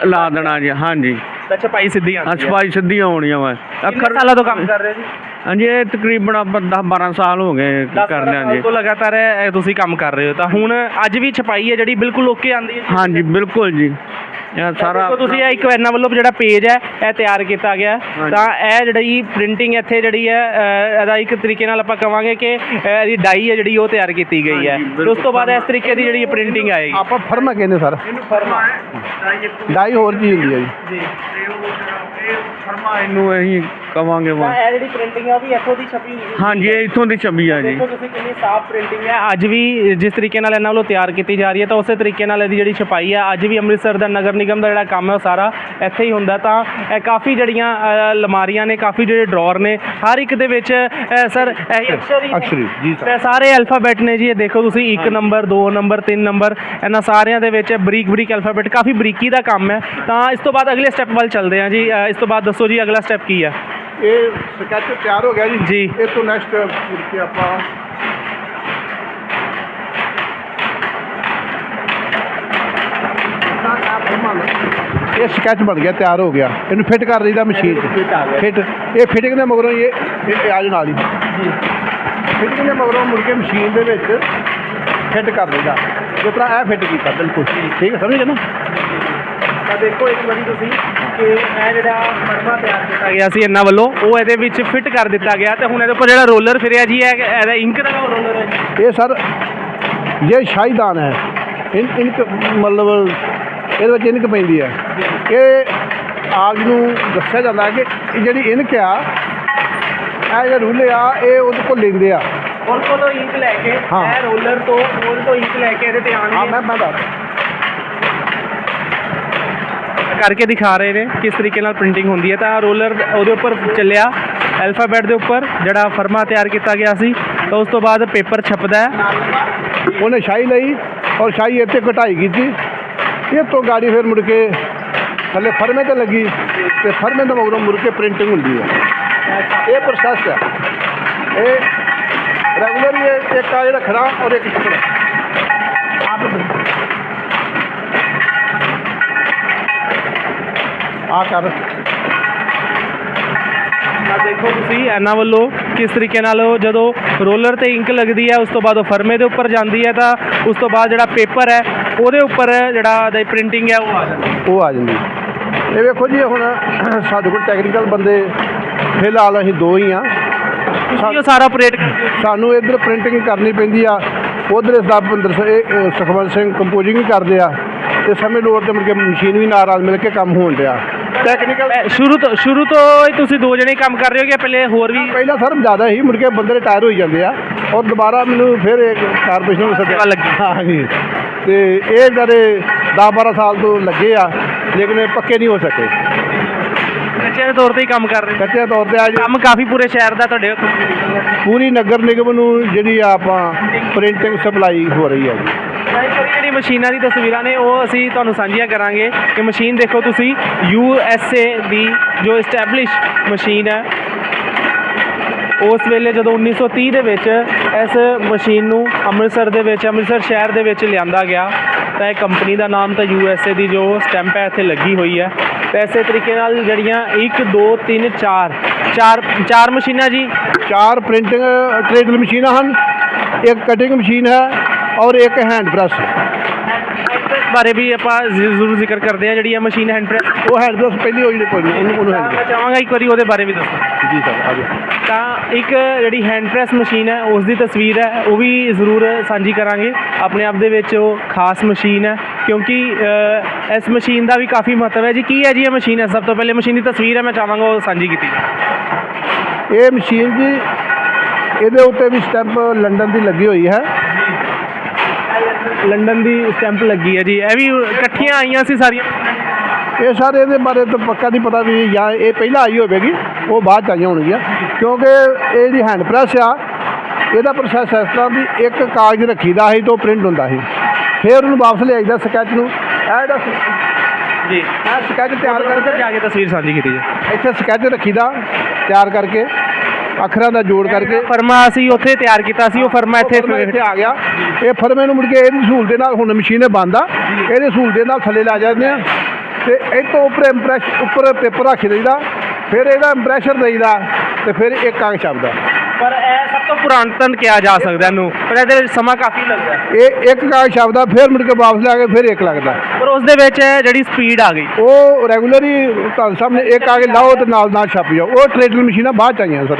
ਲ- ਦੇਣਾ ਜੀ ਹਾਂਜੀ। ਤਾਂ ਛਪਾਈ ਸਿੱਧੀ ਆ ਛਪਾਈ ਸਿੱਧੀ ਆਉਣੀਆਂ ਵਾ। ਅੱਖਰ ਸਾਲਾਂ ਤੋਂ ਕੰਮ ਕਰ ਰਹੇ ਜੀ? ਹਾਂਜੀ ਇਹ ਤਕਰੀਬਨ ਆਪਾਂ 10 12 ਸਾਲ ਹੋ ਗਏ ਕਰਦੇ ਹਾਂ ਜੀ। ਤੋਂ ਲਗਾਤਾਰ ਤੁਸੀਂ ਕੰਮ ਕਰ ਰਹੇ ਹੋ। ਤਾਂ ਹੁਣ ਅੱਜ ਵੀ ਛਪਾਈ ਹੈ ਜਿਹੜੀ ਬਿਲਕੁਲ ਓਕੇ ਆਉਂਦੀ ਹੈ ਹਾਂਜੀ ਬਿਲਕੁਲ ਜੀ। ਇਹ ਸਾਰਾ ਦੇਖੋ ਤੁਸੀਂ ਇਹ ਇੱਕ ਇਹਨਾਂ ਵੱਲੋਂ ਜਿਹੜਾ ਪੇਜ ਹੈ ਇਹ ਤਿਆਰ ਕੀਤਾ ਗਿਆ। ਹੈ। ਹਾਂਜੀ। ਤਾਂ ਇਹ ਜਿਹੜੀ ਪ੍ਰਿੰਟਿੰਗ ਇੱਥੇ ਜਿਹੜੀ ਹੈ ਇਹਦਾ ਇੱਕ ਤਰੀਕੇ ਨਾਲ ਆਪਾਂ ਕਵਾਂਗੇ ਕਿ ਇਹਦੀ ਡਾਈ ਹੈ ਜਿਹੜੀ ਉਹ ਤਿਆਰ ਕੀਤੀ ਗਈ ਹੈ। ਹਾਂਜੀ, ਤੇ ਉਸ ਤੋਂ ਬਾਅਦ ਇਸ ਤਰੀਕੇ ਦੀ ਜਿਹੜੀ ਪ੍ਰਿੰਟਿੰਗ ਆਏਗੀ। ਆਪਾਂ ਫਰਮਾ ਕਹਿੰਦੇ ਸਰ। ਇਹਨੂੰ ਫਰਮਾ ਡਾਈ ਹੋਰ ਚੀਜ਼ ਹੁੰਦੀ ਹੈ ਜੀ। ਜੀ। ਫਰਮਾ ਇਹਨੂੰ ਅਸੀਂ ਕਵਾਂਗੇ ਵਾ। ਇਹ ਜਿਹੜੀ ਪ੍ਰਿੰਟਿੰਗ ਹੈ ਉਹ ਵੀ ਇੱਥੋਂ ਦੀ ਛਪੀ ਹੋਈ ਹੈ। ਹਾਂਜੀ ਇਹ ਇੱਥੋਂ ਦੀ ਛਵੀ ਆ ਜੀ। ਦੇਖੋ ਤੁਸੀਂ ਕਿੰਨੀ ਸਾਫ਼ ਪ੍ਰਿੰਟਿੰਗ ਹੈ। ਅੱਜ ਵੀ ਜਿਸ ਤਰੀਕੇ ਨਾਲ ਇਹਨਾਂ ਵੱਲੋਂ ਤਿਆਰ ਕੀਤੀ ਜਾ ਰਹੀ ਹੈ ਤਾਂ ਉਸੇ ਤਰੀਕੇ ਨਾਲ ਇਹਦੀ ਜਿਹੜੀ ਛਪਾਈ ਹੈ ਅੱਜ ਵੀ ਅੰਮ੍ਰਿਤਸਰ ਦਾ ਨਗਰ ਨਿਗਮ ਦਾ ਜਿਹੜਾ ਕੰਮ ਹੈ ਉਹ ਸਾਰਾ ਇੱਥੇ ਹੀ ਹੁੰਦਾ ਤਾਂ ਇਹ ਕਾਫੀ ਜਿਹੜੀਆਂ ਅ, ਅਲਮਾਰੀਆਂ ਨੇ ਕਾਫੀ ਜਿਹੜੇ ਡਰਾਅਰ ਨੇ ਹਰ ਇੱਕ ਦੇ ਵਿੱਚ ਸਰ ਇਹ ਅਕਸ਼ਰ ਜੀ ਸਰ। ਤੇ ਸਾਰੇ ਅਲਫਾਬੈਟ ਨੇ ਜੀ ਇਹ ਦੇਖੋ ਤੁਸੀਂ 1 ਨੰਬਰ 2 ਨੰਬਰ 3 ਨੰਬਰ ਇਹਨਾਂ ਸਾਰਿਆਂ ਦੇ ਵਿੱਚ ਬਰੀਕ ਬਰੀਕ ਅਲਫਾਬੈਟ ਕਾਫੀ ਬਰੀਕੀ ਦਾ ਕੰਮ ਹੈ। ਤਾਂ ਇਸ ਤੋਂ ਬਾਅਦ ਅਗਲੇ ਸਟੈਪ ਵੱਲ ਚੱਲਦੇ ਹਾਂ ਜੀ ਇਸ ਤੋਂ ਬਾਅਦ ਦੱਸੋ ਜੀ ਅਗਲਾ ਸਟੈਪ ਕੀ ਹੈ? ਇਹ ਸਕੈਚ ਤਿਆਰ ਹੋ ਗਿਆ ਜੀ। ਜੀ। ਇਹ ਤੋਂ ਨੈਕਸਟ ਕੇ ਆਪਾਂ ਇਹ ਸਕੈਚ ਬਣ ਗਿਆ ਤਿਆਰ ਹੋ ਗਿਆ। ਇਹਨੂੰ ਫਿੱਟ ਕਰ ਲਈਦਾ ਮਸ਼ੀਨ 'ਚ। ਫਿੱਟ ਆ ਗਿਆ। ਫਿੱਟ ਇਹ ਫਿਟਿੰਗ ਦੇ ਮਗਰੋਂ ਇਹ ਇਹ ਇਹ ਆ ਜਾਣ ਵਾਲੀ ਫਿਟਿੰਗ ਦੇ ਮਗਰੋਂ ਮੁੜ ਕੇ ਮਸ਼ੀਨ ਦੇ ਵਿੱਚ ਫਿੱਟ ਕਰ ਲਈਦਾ ਜਿਸ ਤਰ੍ਹਾਂ ਇਹ ਫਿੱਟ ਕੀਤਾ ਬਿਲਕੁਲ। ਠੀਕ ਹੈ ਸਮਝ ਗਏ ਨਾ? ਤਾਂ ਦੇਖੋ ਇੱਕ ਵਾਰੀ ਤੁਸੀਂ ਕਿ ਇਹ ਜਿਹੜਾ ਮਰਮਾ ਤਿਆਰ ਕੀਤਾ ਗਿਆ ਸੀ ਇਹਨਾਂ ਵੱਲੋਂ ਉਹ ਇਹਦੇ ਵਿੱਚ ਫਿੱਟ ਕਰ ਦਿੱਤਾ ਗਿਆ ਤੇ ਹੁਣ ਇਹਦੇ ਉੱਪਰ ਜਿਹੜਾ ਰੋਲਰ ਫਿਰਿਆ ਜੀ ਇਹ ਇਹਦਾ ਇੰਕ ਦਾ ਰੋਲਰ ਹੈ ਜੀ। ਇਹ ਸਰ ਇਹ ਸ਼ਾਹੀਦਾਨ ਹੈ। ਇਨ ਇਨਕ ਮਤਲਬ ਇਹਦੇ ਵਿੱਚ ਇਨਕ ਪੈਂਦੀ ਹੈ ਇਹ ਆਗ ਨੂੰ ਦੱਸਿਆ ਜਾਂਦਾ ਕਿ ਇਹ ਜਿਹੜੀ ਇਨਕ ਆ ਇਹ ਜਿਹੜੇ ਰੂਲੇ ਆ ਇਹ ਉਹਦੇ ਕੋਲ ਲੈਂਦੇ ਆ। ਔਰ ਕੋਲੋਂ ਇੰਕ ਲੈ ਕੇ ਹਾਂ। ਇਹ ਰੋਲਰ ਤੋਂ ਤੋਂ ਇੰਕ ਲੈ ਕੇ ਇਹਦੇ ਤੇ ਹਾਂ ਆਣਗੇ ਮੈਂ ਮੈਂ ਦੱਸ ਕਰਕੇ ਦਿਖਾ ਰਹੇ ਨੇ ਕਿਸ ਤਰੀਕੇ ਨਾਲ ਪ੍ਰਿੰਟਿੰਗ ਹੁੰਦੀ ਹੈ। ਤਾਂ ਰੋਲਰ ਉਹਦੇ ਉੱਪਰ ਚੱਲਿਆ ਐਲਫਾਬੈਟ ਦੇ ਉੱਪਰ ਜਿਹੜਾ ਫਰਮਾ ਤਿਆਰ ਕੀਤਾ ਗਿਆ ਸੀ। ਤਾਂ ਉਸ ਤੋਂ ਬਾਅਦ ਪੇਪਰ ਛਪਦਾ ਹੈ। ਉਹਨੇ ਸ਼ਾਹੀ ਲਈ ਔਰ ਸ਼ਾਹੀ ਇੱਥੇ ਕਟਾਈ ਕੀਤੀ। ਇਹ ਤੋਂ ਗਾੜੀ ਫਿਰ ਮੁੜ ਕੇ ਥੱਲੇ ਫਰਮੇ ਤੇ ਲੱਗੀ ਤੇ ਫਰਮੇ ਤੋਂ ਮਗਰੋਂ ਮੁੜ ਕੇ ਪ੍ਰਿੰਟਿੰਗ ਹੁੰਦੀ ਹੈ। ਇਹ ਪ੍ਰੋਸੈਸ ਹੈ। ਇਹ ਰੈਗੂਲਰ ਇਹ ਇੱਕ ਆ ਜਿਹੜਾ ਖੜਾ ਔਰ ਇੱਕ ਟੁਕੜਾ ਆ ਕਰ। ਦੇਖੋ ਤੁਸੀਂ ਇਹਨਾਂ ਵੱਲੋਂ ਕਿਸ ਤਰੀਕੇ ਨਾਲ ਉਹ ਜਦੋਂ ਰੋਲਰ ਤੇ ਇੰਕ ਲੱਗਦੀ ਹੈ ਉਸ ਤੋਂ ਬਾਅਦ ਉਹ ਫਰਮੇ ਦੇ ਉੱਪਰ ਜਾਂਦੀ ਹੈ ਤਾਂ ਉਸ ਤੋਂ ਬਾਅਦ ਜਿਹੜਾ ਪੇਪਰ ਹੈ ਉਹਦੇ ਉੱਪਰ ਜਿਹੜਾ ਦਾ ਪ੍ਰਿੰਟਿੰਗ ਹੈ ਉਹ ਆ ਜਾਂਦੀ। ਹੈ ਉਹ ਆ ਜਾਂਦੀ। ਇਹ ਵੇਖੋ ਜੀ ਹੁਣ ਸਾਡੇ ਕੋਲ ਟੈਕਨੀਕਲ ਬੰਦੇ ਫਿਲਹਾਲ ਅਸੀਂ ਦੋ ਹੀ ਆ ਤੁਸੀਂ ਉਹ ਸਾਰਾ ਆਪਰੇਟ ਕਰਦੇ ਹੋ ਸਾਨੂੰ ਇੱਧਰ ਪ੍ਰਿੰਟਿੰਗ ਕਰਨੀ ਪੈਂਦੀ ਆ ਉਧਰ ਇਸ ਦਾ ਇਹ ਸੁਖਵੰਤ ਸਿੰਘ ਕੰਪੋਜ਼ਿੰਗ ਕਰਦੇ ਆ। ਤੇ ਸਮੇਂ ਲੋੜ ਤੇ ਕੇ ਮਸ਼ੀਨ ਵੀ ਨਾਲ ਰਲ ਮਿਲ ਕੇ ਕੰਮ ਹੋਣ ਡਿਆ। ਟੈਕਨੀਕਲ ਸ਼ੁਰੂ ਤੋਂ ਸ਼ੁਰੂ ਤੋਂ ਹੀ ਤੁਸੀਂ ਦੋ ਜਣੇ ਕੰਮ ਕਰ ਰਹੇ ਹੋ ਕਿ ਪਹਿਲੇ ਹੋਰ ਵੀ ਪਹਿਲਾਂ ਸਰ ਜ਼ਿਆਦਾ ਹੀ ਮੁੜ ਕੇ ਬੰਦੇ ਰਿਟਾਇਰ ਹੋਈ ਜਾਂਦੇ ਆ। ਔਰ ਦੁਬਾਰਾ ਮੈਨੂੰ ਫਿਰ ਇੱਕ ਕਾਰਪੋਰੇਸ਼ਨ ਨੂੰ ਸੱਦਿਆ। ਲੱਗੀ। ਹਾਂਜੀ ਤੇ ਇਹ ਜਿਹੜੇ 10 12 ਸਾਲ ਤੋਂ ਲੱਗੇ ਆ ਲੇਕਿਨ ਇਹ ਪੱਕੇ ਨਹੀਂ ਹੋ ਸਕੇ। ਬੱਚਿਆਂ ਦੇ ਤੌਰ ਤੇ ਹੀ ਕੰਮ ਕਰ ਰਹੇ ਕੱਚੇ ਤੌਰ ਤੇ ਅੱਜ ਕੰਮ ਕਾਫੀ ਪੂਰੇ ਸ਼ਹਿਰ ਦਾ ਤੁਹਾਡੇ ਪੂਰੀ ਨਗਰ ਨਿਗਮ ਨੂੰ ਜਿਹੜੀ ਆਪਾਂ ਪ੍ਰਿੰਟਿੰਗ ਸਪਲਾਈ ਹੋ ਰਹੀ ਹੈ ਜੀ। ਜਿਹੜੀ ਮਸ਼ੀਨਾਂ ਦੀ ਤਸਵੀਰਾਂ ਨੇ ਉਹ ਅਸੀਂ ਤੁਹਾਨੂੰ ਸਾਂਝੀਆਂ ਕਰਾਂਗੇ ਕਿ ਮਸ਼ੀਨ ਦੇਖੋ ਤੁਸੀਂ ਯੂ ਐਸ ਏ ਦੀ ਜੋ ਐਸਟੈਬਲਿਸ਼ ਮਸ਼ੀਨ ਹੈ ਉਸ ਵੇਲੇ ਜਦੋਂ 1930 ਦੇ ਵਿੱਚ ਇਸ ਮਸ਼ੀਨ ਨੂੰ ਅੰਮ੍ਰਿਤਸਰ ਦੇ ਵਿੱਚ, ਅੰਮ੍ਰਿਤਸਰ ਸ਼ਹਿਰ ਦੇ ਵਿੱਚ ਲਿਆਂਦਾ ਗਿਆ, ਤਾਂ ਇਹ ਕੰਪਨੀ ਦਾ ਨਾਮ ਤਾਂ ਯੂ ਐਸ ਏ ਦੀ ਜੋ ਸਟੈਂਪ ਹੈ, ਇੱਥੇ ਲੱਗੀ ਹੋਈ ਹੈ। ਤਾਂ ਇਸੇ ਤਰੀਕੇ ਨਾਲ ਜਿਹੜੀਆਂ 1 2 3 4 ਚਾਰ ਚਾਰ ਮਸ਼ੀਨਾਂ ਜੀ। ਚਾਰ ਪ੍ਰਿੰਟਿੰਗ ਟ੍ਰੇਡਲ ਮਸ਼ੀਨਾਂ ਹਨ, ਇੱਕ ਕਟਿੰਗ ਮਸ਼ੀਨ ਹੈ ਔਰ ਇੱਕ ਹੈਂਡ ਪ੍ਰੈਸ। ਬਾਰੇ ਵੀ ਆਪਾਂ ਜ਼ਰੂਰ ਜ਼ਿਕਰ ਕਰਦੇ ਹਾਂ ਜਿਹੜੀ ਇਹ ਮਸ਼ੀਨ ਹੈਂਡ ਪ੍ਰੈਸ ਉਹ ਹੈਂਡ ਪ੍ਰੈਸ ਪਹਿਲੀ ਹੋਈ ਜਿਹੜੀ ਨਹੀਂ, ਉਹਨੂੰ ਉਹਨੂੰ ਹੈਂਡ ਮੈਂ ਚਾਹਾਂਗਾ ਇੱਕ ਵਾਰੀ ਉਹਦੇ ਬਾਰੇ ਵੀ ਦੱਸੋ। ਜੀ ਸਰ ਆ ਜਾਓ। ਤਾਂ ਇੱਕ ਜਿਹੜੀ ਹੈਂਡ ਪ੍ਰੈਸ ਮਸ਼ੀਨ ਹੈ ਉਸ ਦੀ ਤਸਵੀਰ ਹੈ ਉਹ ਵੀ ਜ਼ਰੂਰ ਸਾਂਝੀ ਕਰਾਂਗੇ। ਆਪਣੇ ਆਪ ਦੇ ਵਿੱਚ ਉਹ ਖਾਸ ਮਸ਼ੀਨ ਹੈ ਕਿਉਂਕਿ ਅ, ਇਸ ਮਸ਼ੀਨ ਦਾ ਵੀ ਕਾਫੀ ਮਹੱਤਵ ਹੈ ਜੀ। ਕੀ ਹੈ ਜੀ ਇਹ ਮਸ਼ੀਨ ਹੈ? ਸਭ ਤੋਂ ਪਹਿਲੇ ਮਸ਼ੀਨ ਦੀ ਤਸਵੀਰ ਹੈ ਮੈਂ ਚਾਹਾਂਗਾ ਉਹ ਸਾਂਝੀ ਕੀਤੀ ਜਾਵੇ। ਇਹ ਮਸ਼ੀਨ ਜੀ ਇਹਦੇ ਉੱਤੇ ਵੀ ਸਟੈਂਪ ਲੰਡਨ ਦੀ ਲੱਗੀ ਹੋਈ ਹੈ। ਲੰਡਨ ਦੀ ਸਟੈਂਪ ਲੱਗੀ ਹੈ ਜੀ। ਇਹ ਵੀ ਇਕੱਠੀਆਂ ਆਈਆਂ ਸੀ ਸਾਰੀਆਂ? ਇਹ ਸਾਰੇ ਇਹਦੇ ਬਾਰੇ ਤਾਂ ਪੱਕਾ ਨਹੀਂ ਪਤਾ ਵੀ ਜਾਂ ਇਹ ਪਹਿਲਾਂ ਆਈ ਹੋਵੇਗੀ ਉਹ ਬਾਅਦ ਚ ਆਈਆਂ ਹੋਣਗੀਆਂ। ਕਿਉਂਕਿ ਇਹ ਜਿਹੜੀ ਹੈਂਡ ਪ੍ਰੈਸ ਆ ਇਹਦਾ ਪ੍ਰੋਸੈਸ ਇਸ ਤਰ੍ਹਾਂ ਵੀ ਇੱਕ ਕਾਗਜ਼ ਰੱਖੀਦਾ ਸੀ ਤੋਂ ਪ੍ਰਿੰਟ ਹੁੰਦਾ ਸੀ। ਫਿਰ ਉਹਨੂੰ ਵਾਪਸ ਲਿਆਈਦਾ ਸਕੈਚ ਨੂੰ। ਇਹ ਜਿਹੜਾ ਜੀ। ਇਹ ਸਕੈਚ ਤਿਆਰ ਕਰਕੇ ਕਰਕੇ ਜਾ ਕੇ ਤਸਵੀਰ ਸਾਂਝੀ ਕੀਤੀ ਜੀ। ਇੱਥੇ ਸਕੈਚ ਰੱਖੀਦਾ ਤਿਆਰ ਕਰਕੇ। ਅੱਖਰਾਂ ਦਾ ਜੋੜ ਕਰਕੇ। ਫਰਮਾ ਅਸੀਂ ਉੱਥੇ ਤਿਆਰ ਕੀਤਾ ਸੀ ਉਹ ਫਰਮਾ ਇੱਥੇ ਫਰਮਾ ਇੱਥੇ ਆ ਗਿਆ। ਇਹ ਫਰਮੇ ਨੂੰ ਮੁੜ ਕੇ ਇਹਦੀ ਸਹੂਲਤ ਦੇ ਨਾਲ ਹੁਣ ਮਸ਼ੀਨੇ ਬੰਦ ਆ। ਇਹਦੀ ਸਹੂਲਤ ਦੇ ਨਾਲ ਥੱਲੇ ਲਾ ਜਾਂਦੇ ਆ। ਤੇ ਇਹ ਤੋਂ ਉੱਪਰ ਇੰਪ੍ਰੈਸ ਉੱਪਰ ਪੇਪਰ ਰੱਖ ਦਈਦਾ। ਫਿਰ ਇਹਦਾ ਇੰਪ੍ਰੈਸ਼ਰ ਦੇਈਦਾ। ਤੇ ਫਿਰ ਇੱਕ ਕਾਗਜ਼ ਛਪਦਾ ਪਰ ਇਹ ਸਭ ਤੋਂ ਪੁਰਾਤਨ ਕਿਹਾ ਜਾ ਸਕਦਾ ਇਹਨੂੰ। ਪਰ ਇਹਦੇ ਵਿੱਚ ਸਮਾਂ ਕਾਫੀ ਲੱਗਦਾ। ਇਹ ਇੱਕ ਕਾਗਜ਼ ਛਪਦਾ ਫਿਰ ਮੁੜ ਕੇ ਵਾਪਸ ਲਿਆ ਕੇ ਫਿਰ ਇੱਕ ਲੱਗਦਾ। ਪਰ ਉਸ ਦੇ ਵਿੱਚ ਜਿਹੜੀ ਸਪੀਡ ਆ ਗਈ। ਉਹ ਰੈਗੂਲਰ ਹੀ ਤੁਹਾਡੇ ਸਾਹਮਣੇ ਇੱਕ ਕਾਗਜ਼ ਲਾਓ ਤੇ ਨਾਲ ਨਾਲ ਛਪ ਜਾਓ। ਉਹ ਟ੍ਰੇਡਲ ਮਸ਼ੀਨਾਂ ਬਾਅਦ ਚ ਆਈਆਂ ਸਰ।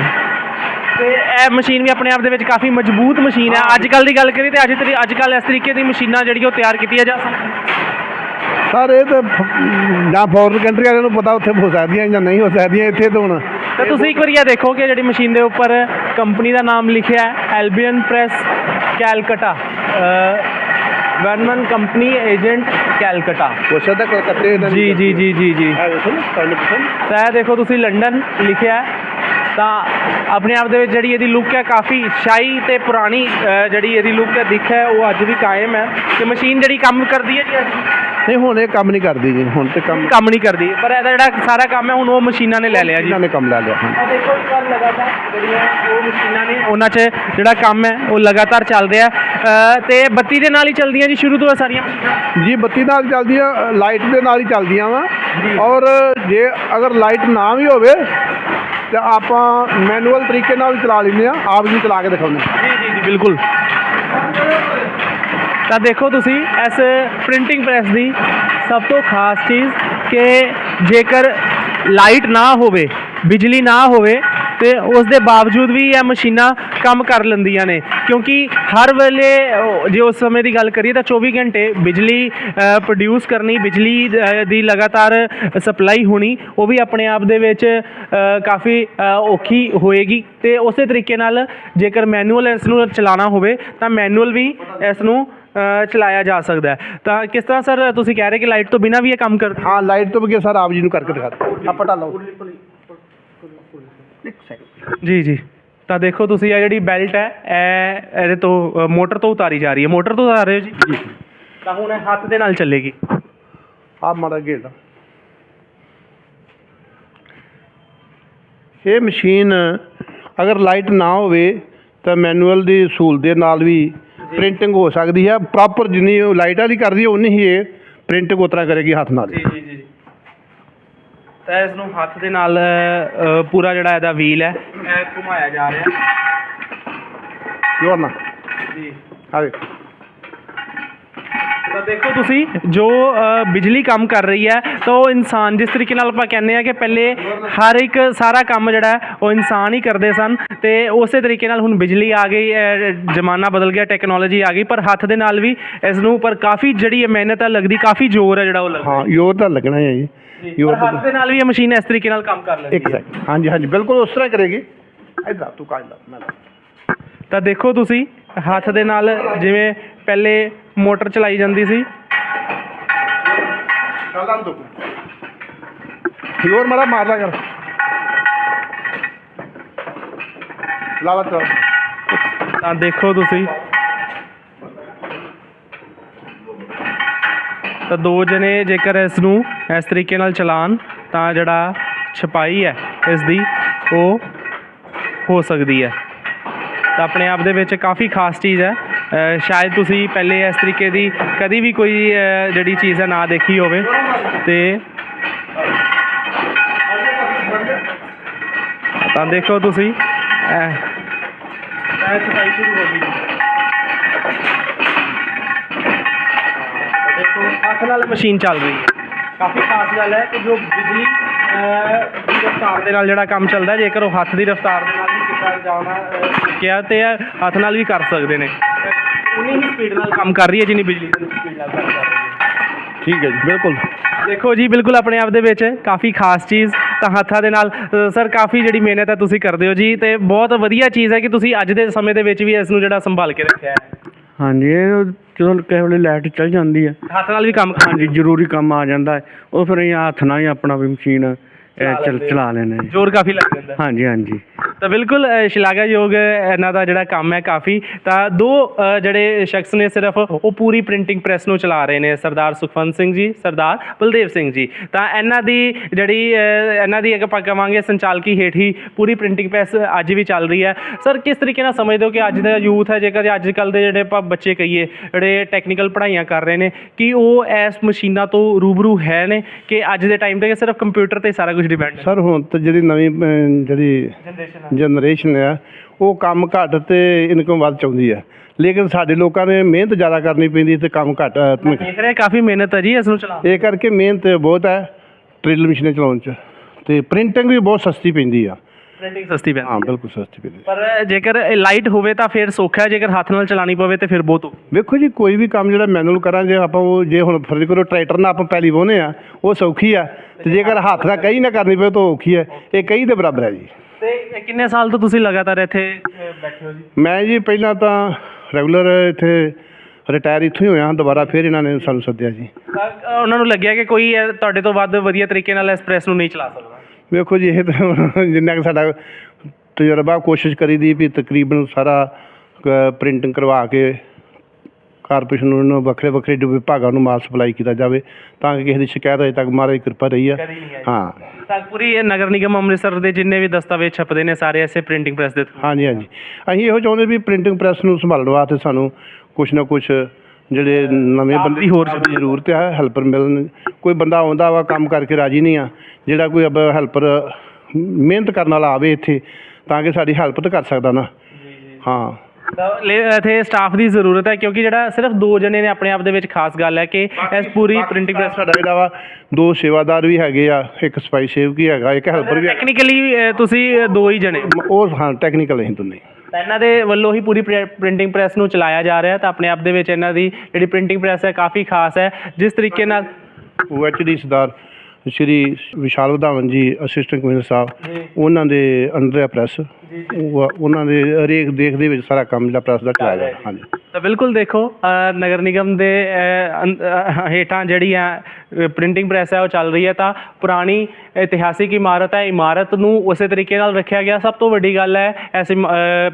ਤੇ ਇਹ ਮਸ਼ੀਨ ਵੀ ਆਪਣੇ ਆਪ ਦੇ ਵਿੱਚ ਕਾਫੀ ਮਜ਼ਬੂਤ ਮਸ਼ੀਨ ਹੈ। ਅੱਜ ਕੱਲ ਦੀ ਗੱਲ ਕਰੀਏ ਤੇ ਅੱਜ ਤਰੀ ਅੱਜ ਕੱਲ ਇਸ ਤਰੀਕੇ ਦੀ ਮਸ਼ੀਨਾਂ ਜਿਹੜੀਆਂ ਉਹ ਤਿਆਰ ਕੀਤੀਆਂ ਜਾ ਸਕਦੀਆਂ ਸਰ ਇਹ ਤਾਂ ਜਾਂ ਫੋਰਨ ਕੰਟਰੀ ਵਾਲਿਆਂ ਨੂੰ ਪਤਾ ਉੱਥੇ ਹੋ ਸਕਦੀਆਂ ਜਾਂ ਨਹੀਂ ਹੋ ਸਕਦੀਆਂ ਇੱਥੇ ਤਾਂ ਹੁਣ। ਤਾਂ ਤੁਸੀਂ ਇੱਕ ਵਾਰੀ ਇਹ ਦੇਖੋ ਕਿ ਜਿਹੜੀ ਮਸ਼ੀਨ ਦੇ ਉੱਪਰ ਕੰਪਨੀ ਦਾ ਨਾਮ ਲਿਖਿਆ ਹੈ ਐਲਬੀਅਨ ਪ੍ਰੈਸ ਕੈਲਕਟਾ ਵਰਨਮਨ ਕੰਪਨੀ ਏਜੰਟ ਕੈਲਕਟਾ। ਹੋ ਸਕਦਾ ਕਲਕੱਤੇ ਦਾ ਜੀ ਜੀ ਜੀ ਜੀ ਜੀ। ਨਾ ਤਾਂ ਇਹ ਦੇਖੋ ਤੁਸੀਂ ਲੰਡਨ ਲਿਖਿਆ। ਤਾਂ ਆਪਣੇ ਆਪ ਦੇ ਵਿੱਚ ਜਿਹੜੀ ਇਹਦੀ ਲੁੱਕ ਹੈ ਕਾਫੀ ਸ਼ਾਈ ਤੇ ਪੁਰਾਣੀ ਜਿਹੜੀ ਇਹਦੀ ਲੁੱਕ ਹੈ ਦਿਖ ਹੈ ਉਹ ਅੱਜ ਵੀ ਕਾਇਮ ਹੈ। ਤੇ ਮਸ਼ੀਨ ਜਿਹੜੀ ਕੰਮ ਕਰਦੀ ਹੈ ਜੀ ਅੱਜ? ਨਹੀਂ ਹੁਣ ਇਹ ਕੰਮ ਨਹੀਂ ਕਰਦੀ ਜੀ ਹੁਣ ਤੇ ਕੰਮ ਕੰਮ ਨਹੀਂ ਕਰਦੀ। ਪਰ ਇਹਦਾ ਜਿਹੜਾ ਸਾਰਾ ਕੰਮ ਹੈ ਹੁਣ ਉਹ ਮਸ਼ੀਨਾਂ ਨੇ ਲੈ ਲਿਆ ਜੀ। ਇਹਨਾਂ ਨੇ ਕੰਮ ਲੈ ਲਿਆ ਹਾਂ। ਦੇਖੋ ਇੱਕ ਵਾਰ ਲਗਾਤਾਰ ਜਿਹੜੀਆਂ ਉਹ ਮਸ਼ੀਨਾਂ ਨੇ ਉਹਨਾਂ 'ਚ ਜਿਹੜਾ ਕੰਮ ਹੈ ਉਹ ਲਗਾਤਾਰ ਚੱਲ ਰਿਹਾ। ਤੇ ਬੱਤੀ ਦੇ ਨਾਲ ਹੀ ਚੱਲਦੀਆਂ ਜੀ ਸ਼ੁਰੂ ਤੋਂ ਸਾਰੀਆਂ ਜੀ ਬੱਤੀ ਨਾਲ ਚੱਲਦੀਆਂ ਲਾਈਟ ਦੇ ਨਾਲ ਹੀ ਚੱਲਦੀਆਂ ਵਾ। ਔਰ ਜੇ ਅਗਰ ਲਾਈਟ ਨਾ ਵੀ ਹੋਵੇ ਤੇ ਆਪਾਂ ਮੈਨੂਅਲ ਤਰੀਕੇ ਨਾਲ ਵੀ ਚਲਾ ਲੈਂਦੇ ਆ ਆਪ ਜੀ ਚਲਾ ਕੇ ਦਿਖਾਉਂਦੇ ਜੀ ਜੀ ਜੀ, ਬਿਲਕੁਲ। ਤਾਂ ਦੇਖੋ ਤੁਸੀਂ, ਇਸ ਪ੍ਰਿੰਟਿੰਗ ਪ੍ਰੈਸ ਦੀ ਸਭ ਤੋਂ ਖਾਸ ਚੀਜ਼ ਕਿ ਜੇਕਰ ਲਾਈਟ ਨਾ ਹੋਵੇ, ਬਿਜਲੀ ਨਾ ਹੋਵੇ ਤੇ ਉਸ ਦੇ ਬਾਵਜੂਦ ਵੀ ਇਹ ਮਸ਼ੀਨਾਂ ਕੰਮ ਕਰ ਲੈਂਦੀਆਂ ਨੇ। ਕਿਉਂਕਿ ਹਰ ਵੇਲੇ ਜੇ ਉਸ ਸਮੇਂ ਦੀ ਗੱਲ ਕਰੀਏ ਤਾਂ 24 ਘੰਟੇ ਬਿਜਲੀ ਪ੍ਰੋਡਿਊਸ ਕਰਨੀ, ਬਿਜਲੀ ਦੀ ਲਗਾਤਾਰ ਸਪਲਾਈ ਹੋਣੀ, ਉਹ ਵੀ ਆਪਣੇ ਆਪ ਦੇ ਵਿੱਚ ਕਾਫੀ ਔਖੀ ਹੋਏਗੀ। ਤੇ ਉਸੇ ਤਰੀਕੇ ਨਾਲ ਜੇਕਰ ਮੈਨੂਅਲ ਇਸ ਨੂੰ ਚਲਾਉਣਾ ਹੋਵੇ, ਤਾਂ ਮੈਨੂਅਲ ਵੀ ਇਸ ਨੂੰ ਚਲਾਇਆ ਜਾ ਸਕਦਾ ਹੈ। ਤਾਂ ਕਿਸ ਤਰ੍ਹਾਂ ਸਰ ਤੁਸੀਂ ਕਹਿ ਰਹੇ ਕਿ ਲਾਈਟ ਤੋਂ ਬਿਨਾਂ ਵੀ ਇਹ ਕੰਮ ਕਰ ਹਾਂ ਲਾਈਟ ਤੋਂ ਬਗੈਰ ਸਰ ਆਪ ਜੀ ਨੂੰ ਕਰਕੇ ਦਿਖਾ ਦਿਓ। ਆਪਾਂ ਲਓ। ਜੀ ਜੀ। ਤਾਂ ਦੇਖੋ ਤੁਸੀਂ ਇਹ ਜਿਹੜੀ ਬੈਲਟ ਹੈ ਇਹ ਇਹਦੇ ਤੋਂ ਮੋਟਰ ਤੋਂ ਉਤਾਰੀ ਜਾ ਰਹੀ ਹੈ। ਮੋਟਰ ਤੋਂ ਉਤਾਰ ਰਹੇ ਹੋ ਜੀ? ਜੀ। ਤਾਂ ਹੁਣ ਇਹ ਹੱਥ ਦੇ ਨਾਲ ਚੱਲੇਗੀ। ਆਪ ਮਾੜਾ ਗੇਟ ਇਹ ਮਸ਼ੀਨ ਅਗਰ ਲਾਈਟ ਨਾ ਹੋਵੇ ਤਾਂ ਮੈਨੂਅਲ ਦੀ ਸਹੂਲਤ ਦੇ ਨਾਲ ਵੀ ਪ੍ਰਿੰਟਿੰਗ ਹੋ ਸਕਦੀ ਹੈ। ਪ੍ਰੋਪਰ ਜਿੰਨੀ ਉਹ ਲਾਈਟ ਵਾਲੀ ਕਰਦੀ ਹੈ ਉਨੀ ਹੀ ਇਹ ਪ੍ਰਿੰਟਿੰਗ ਉਤਰਾ ਕਰੇਗੀ ਹੱਥ ਨਾਲ। ਜੀ ਜੀ ਜੀ। ਤਾਂ ਇਸ ਨੂੰ ਹੱਥ ਦੇ ਨਾਲ ਅ, ਪੂਰਾ ਜਿਹੜਾ ਇਹਦਾ ਵੀਲ ਹੈ ਇਹ ਘੁਮਾਇਆ ਜਾ ਰਿਹਾ। ਜੋਰ ਨਾਲ ਜੀ ਤਾਂ ਦੇਖੋ ਤੁਸੀਂ ਜੋ ਅ, ਬਿਜਲੀ ਕੰਮ ਕਰ ਰਹੀ ਹੈ ਤਾਂ ਉਹ ਇਨਸਾਨ ਜਿਸ ਤਰੀਕੇ ਨਾਲ ਆਪਾਂ ਕਹਿੰਦੇ ਆ ਕਿ ਪਹਿਲੇ ਹਰ ਇੱਕ ਸਾਰਾ ਕੰਮ ਜਿਹੜਾ ਹੈ ਉਹ ਇਨਸਾਨ ਹੀ ਕਰਦੇ ਸਨ। ਤੇ ਉਸੇ ਤਰੀਕੇ ਨਾਲ ਹੁਣ ਬਿਜਲੀ ਆ ਗਈ ਅ, ਜ਼ਮਾਨਾ ਬਦਲ ਗਿਆ ਟੈਕਨੋਲੋਜੀ ਆ ਗਈ ਪਰ ਹੱਥ ਦੇ ਨਾਲ ਵੀ ਇਸ ਨੂੰ ਪਰ ਕਾਫੀ ਜਿਹੜੀ ਇਹ ਮਿਹਨਤ ਹੈ ਲੱਗਦੀ ਕਾਫੀ ਜ਼ੋਰ ਹੈ ਜਿਹੜਾ ਉਹ ਲੱਗਦਾ। ਹਾਂ ਜ਼ੋਰ ਤਾਂ ਲੱਗਣਾ ਹੀ ਹੈ ਜੀ। ਪਰ ਹੱਥ ਦੇ ਨਾਲ ਵੀ ਇਹ ਮਸ਼ੀਨ ਇਸ ਤਰੀਕੇ ਨਾਲ ਕੰਮ ਕਰ ਲੈਂਦੀ ਇੱਕ ਹੈ। ਸੈਕਿੰਡ ਹਾਂਜੀ ਹਾਂਜੀ ਬਿਲਕੁਲ ਉਸ ਤਰ੍ਹਾਂ ਕਰੇਗੀ। ਇਧਰ ਤੂੰ ਕਾਜ ਲਾ ਮੈਂ ਲਾ। ਤਾਂ ਦੇਖੋ ਤੁਸੀਂ ਹੱਥ ਦੇ ਨਾਲ ਜਿਵੇਂ ਪਹਿਲੇ ਮੋਟਰ ਚਲਾਈ ਜਾਂਦੀ ਸੀ। ਚੱਲਾਂ ਤੂੰ ਜ਼ੋਰ ਮਾਰਾ ਮਾਰ ਲਾ ਕਰ। ਲਾ ਲਾ ਚੱਲ। ਤਾਂ ਦੇਖੋ ਤੁਸੀਂ ਤਾਂ ਦੋ ਜਣੇ ਜੇਕਰ ਇਸ ਨੂੰ ਇਸ ਤਰੀਕੇ ਨਾਲ ਚਲਾਣ ਤਾਂ ਜਿਹੜਾ ਛਪਾਈ ਹੈ, ਇਸ ਦੀ ਉਹ ਹੋ ਸਕਦੀ ਹੈ। ਤਾਂ ਆਪਣੇ ਆਪ ਦੇ ਵਿੱਚ ਕਾਫੀ ਖਾਸ ਚੀਜ਼ ਹੈ। ਸ਼ਾਇਦ ਤੁਸੀਂ ਪਹਿਲੇ ਇਸ ਤਰੀਕੇ ਦੀ ਕਦੀ ਵੀ ਕੋਈ ਜਿਹੜੀ ਚੀਜ਼ ਹੈ ਨਾ ਦੇਖੀ ਹੋਵੇ। ਤੇ ਤਾਂ ਦੇਖੋ ਤੁਸੀਂ ਇਹ ਛਪਾਈ ਸ਼ੁਰੂ ਹੋ ਗਈ। ਦੇਖੋ ਹੱਥ ਨਾਲ ਮਸ਼ੀਨ ਚੱਲ ਰਹੀ ਹੈ। ਕਾਫੀ ਖਾਸ ਗੱਲ ਹੈ ਕਿ ਜੋ ਬਿਜਲੀ ਦੀ ਰਫ਼ਤਾਰ ਦੇ ਨਾਲ ਜਿਹੜਾ ਕੰਮ ਚੱਲਦਾ ਜੇਕਰ ਉਹ ਹੱਥ ਦੀ ਰਫ਼ਤਾਰ ਦੇ ਨਾਲ ਵੀ ਕੀਤਾ ਜਾਣਾ ਕਿਹਾ ਤੇ ਹੱਥ ਨਾਲ ਵੀ ਕਰ ਸਕਦੇ ਨੇ। ਉਨੀ ਹੀ ਸਪੀਡ ਨਾਲ ਕੰਮ ਕਰ ਰਹੀ ਹੈ ਜਿੰਨੀ ਬਿਜਲੀ ਦੀ ਸਪੀਡ ਨਾਲ ਕੰਮ ਕਰ ਰਹੀ ਹੈ। ਠੀਕ ਹੈ ਜੀ ਬਿਲਕੁਲ। ਦੇਖੋ ਜੀ ਬਿਲਕੁਲ ਆਪਣੇ ਆਪ ਦੇ ਵਿੱਚ ਕਾਫੀ ਖਾਸ ਚੀਜ਼ ਤਾਂ ਹੱਥਾਂ ਦੇ ਨਾਲ ਸਰ ਕਾਫੀ ਜਿਹੜੀ ਮਿਹਨਤ ਹੈ ਤੁਸੀਂ ਕਰਦੇ ਹੋ ਜੀ ਤੇ ਬਹੁਤ ਵਧੀਆ ਚੀਜ਼ ਹੈ ਕਿ ਤੁਸੀਂ ਅੱਜ ਦੇ ਸਮੇਂ ਦੇ ਵਿੱਚ ਵੀ ਇਸ ਨੂੰ ਜਿਹੜਾ ਸੰਭਾਲ ਕੇ ਰੱਖਿਆ ਹੈ। ਹਾਂਜੀ ਇਹ ਜਦੋਂ ਕਿਸੇ ਵੇਲੇ ਲਾਈਟ ਚੱਲ ਜਾਂਦੀ ਹੈ ਹੱਥ ਨਾਲ ਵੀ ਕੰਮ ਹਾਂਜੀ ਜ਼ਰੂਰੀ ਕੰਮ ਆ ਜਾਂਦਾ ਹੈ। ਉਹ ਫਿਰ ਅਸੀਂ ਹੱਥ ਨਾਲ ਹੀ ਆਪਣਾ ਵੀ ਮਸ਼ੀਨ ਚਲ ਚਲਾ ਲੈਂਦੇ ਹਾਂ ਜੀ। ਜ਼ੋਰ ਕਾਫੀ ਲੱਗ ਜਾਂਦਾ। ਹਾਂਜੀ ਹਾਂਜੀ। ਤਾਂ ਬਿਲਕੁਲ ਸ਼ਲਾਘਾਯੋਗ ਇਹਨਾਂ ਦਾ ਜਿਹੜਾ ਕੰਮ ਹੈ ਕਾਫੀ। ਤਾਂ ਦੋ ਜਿਹੜੇ ਸ਼ਖਸ ਨੇ ਸਿਰਫ ਉਹ ਪੂਰੀ ਪ੍ਰਿੰਟਿੰਗ ਪ੍ਰੈਸ ਨੂੰ ਚਲਾ ਰਹੇ ਨੇ। ਸਰਦਾਰ ਸੁਖਵੰਤ ਸਿੰਘ ਜੀ ਸਰਦਾਰ ਬਲਦੇਵ ਸਿੰਘ ਜੀ। ਤਾਂ ਇਹਨਾਂ ਦੀ ਜਿਹੜੀ ਇਹਨਾਂ ਦੀ ਇੱਕ ਆਪਾਂ ਕਵਾਂਗੇ ਸੰਚਾਲਕੀ ਹੇਠ ਹੀ ਪੂਰੀ ਪ੍ਰਿੰਟਿੰਗ ਪ੍ਰੈਸ ਅੱਜ ਵੀ ਚੱਲ ਰਹੀ ਹੈ। ਸਰ ਕਿਸ ਤਰੀਕੇ ਨਾਲ ਸਮਝਦੇ ਹੋ ਕਿ ਅੱਜ ਦਾ ਯੂਥ ਹੈ ਜੇਕਰ ਅੱਜ ਕੱਲ ਦੇ ਜਿਹੜੇ ਆਪਾਂ ਬੱਚੇ ਕਹੀਏ ਜਿਹੜੇ ਟੈਕਨੀਕਲ ਪੜ੍ਹਾਈਆਂ ਕਰ ਰਹੇ ਨੇ ਕਿ ਉਹ ਇਸ ਮਸ਼ੀਨਾਂ ਤੋਂ ਰੂਬਰੂ ਹੈ ਨੇ ਕਿ ਅੱਜ ਦੇ ਟਾਈਮ ਤੇ ਸਿਰਫ ਕੰਪਿਊਟਰ ਤੇ ਸਾਰਾ ਕੁਝ ਡਿਪੈਂਡ ਸਰ ਹੁਣ ਤਾਂ ਜਿਹੜੀ ਨਵੀਂ ਜਿਹੜੀ ਜਨਰੇਸ਼ਨ ਜਨਰੇਸ਼ਨ ਆ ਉਹ ਕੰਮ ਘੱਟ ਤੇ ਇਨਕਮ ਵੱਧ ਚਾਹੁੰਦੀ ਆ। ਲੇਕਿਨ ਸਾਡੇ ਲੋਕਾਂ ਨੇ ਮਿਹਨਤ ਜ਼ਿਆਦਾ ਕਰਨੀ ਪੈਂਦੀ ਤੇ ਕੰਮ ਘੱਟ ਦੇਖ ਰਿਹਾ ਕਾਫੀ ਮਿਹਨਤ ਹੈ ਜੀ ਇਸ ਨੂੰ ਚਲਾਉਣ ਇਹ ਕਰਕੇ ਮਿਹਨਤ ਬਹੁਤ ਹੈ ਡਰਿਲ ਮਸ਼ੀਨਾਂ ਚਲਾਉਣ 'ਚ। ਤੇ ਪ੍ਰਿੰਟਿੰਗ ਵੀ ਬਹੁਤ ਸਸਤੀ ਪੈਂਦੀ ਆ। ਪ੍ਰਿੰਟਿੰਗ ਸਸਤੀ ਪੈਂਦੀ ਹਾਂ ਬਿਲਕੁਲ ਸਸਤੀ ਪੈਂਦੀ ਪਰ ਜੇਕਰ ਲਾਈਟ ਹੋਵੇ ਤਾਂ ਫਿਰ ਸੌਖਾ ਹੈ ਜੇਕਰ ਹੱਥ ਨਾਲ ਚਲਾਣੀ ਪਵੇ ਤੇ ਫਿਰ ਬਹੁਤ ਔਖਾ। ਵੇਖੋ ਜੀ ਕੋਈ ਵੀ ਕੰਮ ਜਿਹੜਾ ਮੈਨੂਅਲ ਕਰਾਂਗੇ ਆਪਾਂ ਉਹ ਜੇ ਹੁਣ ਫਰਜ਼ ਕਰੋ ਟਰੈਕਟਰ ਨਾਲ ਆਪਾਂ ਪਹਿਲੀ ਵਾਹੁੰਦੇ ਆ ਉਹ ਸੌਖੀ ਆ। ਤੇ ਜੇਕਰ ਹੱਥ ਨਾਲ ਕਈ ਨਾ ਕਰਨੀ ਪਵੇ ਤਾਂ ਉਹ ਔਖੀ ਹੈ ਇਹ ਕਈ ਦੇ ਬਰਾਬਰ ਹੈ ਜੀ। ਤੇ ਇਹ ਕਿੰਨੇ ਸਾਲ ਤੋਂ ਤੁਸੀਂ ਲਗਾਤਾਰ ਇੱਥੇ ਅਹ, ਬੈਠੇ ਹੋ ਜੀ? ਮੈਂ ਜੀ ਪਹਿਲਾਂ ਤਾਂ ਰੈਗੂਲਰ ਇੱਥੇ ਰਿਟਾਇਰ ਇੱਥੋਂ ਹੀ ਹੋਇਆ ਦੁਬਾਰਾ ਫਿਰ ਇਹਨਾਂ ਨੇ ਸਾਨੂੰ ਸੱਦਿਆ ਜੀ। ਤਾਂ, ਅਹ, ਉਹਨਾਂ ਨੂੰ ਲੱਗਿਆ ਕਿ ਕੋਈ ਇਹ ਤੁਹਾਡੇ ਤੋਂ ਵੱਧ ਵਧੀਆ ਤਰੀਕੇ ਨਾਲ ਇਸ ਪ੍ਰੈਸ ਨੂੰ ਨਹੀਂ ਚਲਾ ਸਕਦਾ? ਵੇਖੋ ਜੀ ਇਹ ਤਾਂ ਹੁਣ ਜਿੰਨਾ ਕਿ ਸਾਡਾ ਤਜਰਬਾ ਕੋਸ਼ਿਸ਼ ਕਰੀਦੀ ਵੀ ਤਕਰੀਬਨ ਸਾਰਾ ਪ੍ਰਿੰਟਿੰਗ ਕਰਵਾ ਕੇ ਕਾਰਪੋਰੇਸ਼ਨ ਨੂੰ ਇਹਨਾਂ ਵੱਖਰੇ ਵੱਖਰੇ ਡਿ- ਵਿਭਾਗਾਂ ਨੂੰ ਮਾਲ ਸਪਲਾਈ ਕੀਤਾ ਜਾਵੇ ਤਾਂ ਕਿ ਕਿਸੇ ਦੀ ਸ਼ਿਕਾਇਤ ਅਜੇ ਤੱਕ ਮਹਾਰਾਜ ਦੀ ਕਿਰਪਾ ਰਹੀ ਆ। ਕਦੀ ਨਹੀਂ ਆਈ। ਹਾਂ। ਤਾਂ ਪੂਰੀ ਇਹ ਨਗਰ ਨਿਗਮ ਅੰਮ੍ਰਿਤਸਰ ਦੇ ਜਿੰਨੇ ਵੀ ਦਸਤਾਵੇਜ਼ ਛਪਦੇ ਨੇ ਸਾਰੇ ਐਸੇ ਪ੍ਰਿੰਟਿੰਗ ਪ੍ਰੈਸ ਦੇ ਥਰੂ ਹਾਂਜੀ ਹਾਂਜੀ। ਅਸੀਂ ਇਹੋ ਚਾਹੁੰਦੇ ਵੀ ਪ੍ਰਿੰਟਿੰਗ ਪ੍ਰੈਸ ਨੂੰ ਸੰਭਾਲਣ ਵਾਸਤੇ ਸਾਨੂੰ ਕੁਛ ਨਾ ਕੁਛ ਜਿਹੜੇ ਨਵੇਂ ਬੰਦੇ ਦੀ ਹੋਰ ਜ਼ਰੂਰਤ ਹੈ ਹੈਲਪਰ ਮਿਲਣ। ਕੋਈ ਬੰਦਾ ਆਉਂਦਾ ਵਾ ਕੰਮ ਕਰਕੇ ਰਾਜੀ ਨਹੀਂ ਆ ਜਿਹੜਾ ਕੋਈ ਹੈਲਪਰ ਮਿਹਨਤ ਕਰਨ ਵਾਲਾ ਆਵੇ ਇੱਥੇ ਤਾਂ ਕਿ ਸਾਡੀ ਹੈਲਪ ਤਾਂ ਕਰ ਸਕਦਾ ਨਾ। ਹਾਂ। ਇੱਥੇ ਸਟਾਫ ਦੀ ਜ਼ਰੂਰਤ ਹੈ ਕਿਉਂਕਿ ਜਿਹੜਾ ਸਿਰਫ ਦੋ ਜਣੇ ਨੇ ਆਪਣੇ ਆਪ ਦੇ ਵਿੱਚ ਖਾਸ ਗੱਲ ਹੈ ਕਿ ਇਸ ਪੂਰੀ ਪ੍ਰਿੰਟਿੰਗ ਪ੍ਰੈਸ ਸਾਡਾ ਜਿਹੜਾ ਵਾ ਦੋ ਸੇਵਾਦਾਰ ਵੀ ਹੈਗੇ ਆ ਇੱਕ ਸਪਾਈ ਸੇਵਕ ਹੈਗਾ ਇੱਕ ਹੈਲਪਰ ਵੀ ਟੈਕਨੀਕਲੀ ਤੁਸੀਂ ਦੋ ਹੀ ਜਣੇ। ਉਹ ਹਾਂ ਟੈਕਨੀਕਲ ਅਸੀਂ ਦੋਨੇ। ਇਹਨਾਂ ਦੇ ਵੱਲੋਂ ਹੀ ਪੂਰੀ ਪ੍ਰਿੰਟਿੰਗ ਪ੍ਰੈਸ ਨੂੰ ਚਲਾਇਆ ਜਾ ਰਿਹਾ ਤਾਂ ਆਪਣੇ ਆਪ ਦੇ ਵਿੱਚ ਇਹਨਾਂ ਦੀ ਜਿਹੜੀ ਪ੍ਰਿੰਟਿੰਗ ਪ੍ਰੈਸ ਹੈ ਕਾਫੀ ਖਾਸ ਹੈ। ਜਿਸ ਤਰੀਕੇ ਨਾਲ ਉਹ ਐਚਡੀ ਸਰਦਾਰ ਸ਼੍ਰੀ ਵਿਸ਼ਾਲ ਵਧਾਵਨ ਜੀ ਅਸਿਸਟੈਂਟ ਕਮਿਸ਼ਨਰ ਸਾਹਿਬ ਉਹਨਾਂ ਦੇ ਅੰਡਰ ਪ੍ਰੈਸ ਉਹ ਉਹਨਾਂ ਦੇ ਹਰੇਕ ਦੇਖ ਦੇ ਵਿੱਚ ਸਾਰਾ ਕੰਮ ਜਿਹੜਾ ਪ੍ਰੈਸ ਦਾ ਚਲਾਇਆ ਜਾਂਦਾ ਹਾਂਜੀ। ਤਾਂ ਬਿਲਕੁਲ ਦੇਖੋ ਅ, ਨਗਰ ਨਿਗਮ ਦੇ ਅ, ਅੰ- ਅ, ਹੇਠਾਂ ਜਿਹੜੀ ਆ ਪ੍ਰਿੰਟਿੰਗ ਪ੍ਰੈਸ ਹੈ ਉਹ ਚੱਲ ਰਹੀ ਹੈ। ਤਾਂ ਪੁਰਾਣੀ ਇਤਿਹਾਸਿਕ ਇਮਾਰਤ ਹੈ ਇਮਾਰਤ ਨੂੰ ਉਸੇ ਤਰੀਕੇ ਨਾਲ ਰੱਖਿਆ ਗਿਆ। ਸਭ ਤੋਂ ਵੱਡੀ ਗੱਲ ਹੈ ਐਸ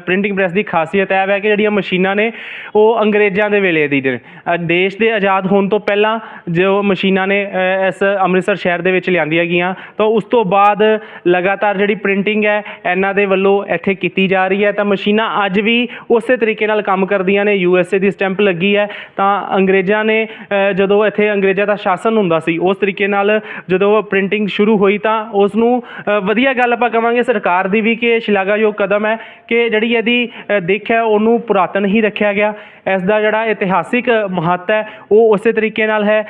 ਪ੍ਰਿੰਟਿੰਗ ਪ੍ਰੈਸ ਦੀ ਖਾਸੀਅਤ ਇਹ ਹੈ ਕਿ ਜਿਹੜੀਆਂ ਮਸ਼ੀਨਾਂ ਨੇ ਉਹ ਅੰਗਰੇਜ਼ਾਂ ਦੇ ਵੇਲੇ ਦੀ ਨੇ। ਅ, ਦੇਸ਼ ਦੇ ਆਜ਼ਾਦ ਹੋਣ ਤੋਂ ਪਹਿਲਾਂ ਜੋ ਮਸ਼ੀਨਾਂ ਨੇ ਅ, ਇਸ ਅੰਮ੍ਰਿਤਸਰ ਸ਼ਹਿਰ ਦੇ ਵਿੱਚ ਲਿਆਂਦੀਆਂ ਗਈਆਂ ਤਾਂ ਉਸ ਤੋਂ ਬਾਅਦ ਲਗਾਤਾਰ ਜਿਹੜੀ ਪ੍ਰਿੰਟਿੰਗ ਹੈ ਇਹਨਾਂ ਦੇ ਵੱਲੋਂ ਇੱਥੇ ਕੀਤੀ ਜਾ ਰਹੀ ਹੈ ਤਾਂ ਮਸ਼ੀਨਾਂ ਅੱਜ ਵੀ ਉਸੇ ਤਰੀਕੇ ਨਾਲ ਕੰਮ ਕਰਦੀਆਂ ਨੇ। ਯੂ ਐੱਸ ਏ ਦੀ ਸਟੈਂਪ ਲੱਗੀ ਹੈ ਤਾਂ ਅੰਗਰੇਜ਼ਾਂ ਨੇ ਜਦੋਂ ਇੱਥੇ ਅੰਗਰੇਜ਼ਾਂ ਦਾ ਸ਼ਾਸਨ ਹੁੰਦਾ ਸੀ ਉਸ ਤਰੀਕੇ ਨਾਲ ਜਦੋਂ ਪ੍ਰਿੰਟਿੰਗ ਸ਼ੁਰੂ ਹੋਈ ਤਾਂ ਉਸ ਨੂੰ ਵਧੀਆ ਗੱਲ ਆਪਾਂ ਕਵਾਂਗੇ ਸਰਕਾਰ ਦੀ ਵੀ ਕਿ ਇਹ ਸ਼ਲਾਘਾਯੋਗ ਕਦਮ ਹੈ ਕਿ ਜਿਹੜੀ ਇਹਦੀ ਅ, ਦਿੱਖ ਹੈ ਉਹਨੂੰ ਪੁਰਾਤਨ ਹੀ ਰੱਖਿਆ ਗਿਆ। ਇਸ ਦਾ ਜਿਹੜਾ ਇਤਿਹਾਸਿਕ ਮਹੱਤ ਹੈ ਉਹ ਉਸੇ ਤਰੀਕੇ ਨਾਲ ਹੈ।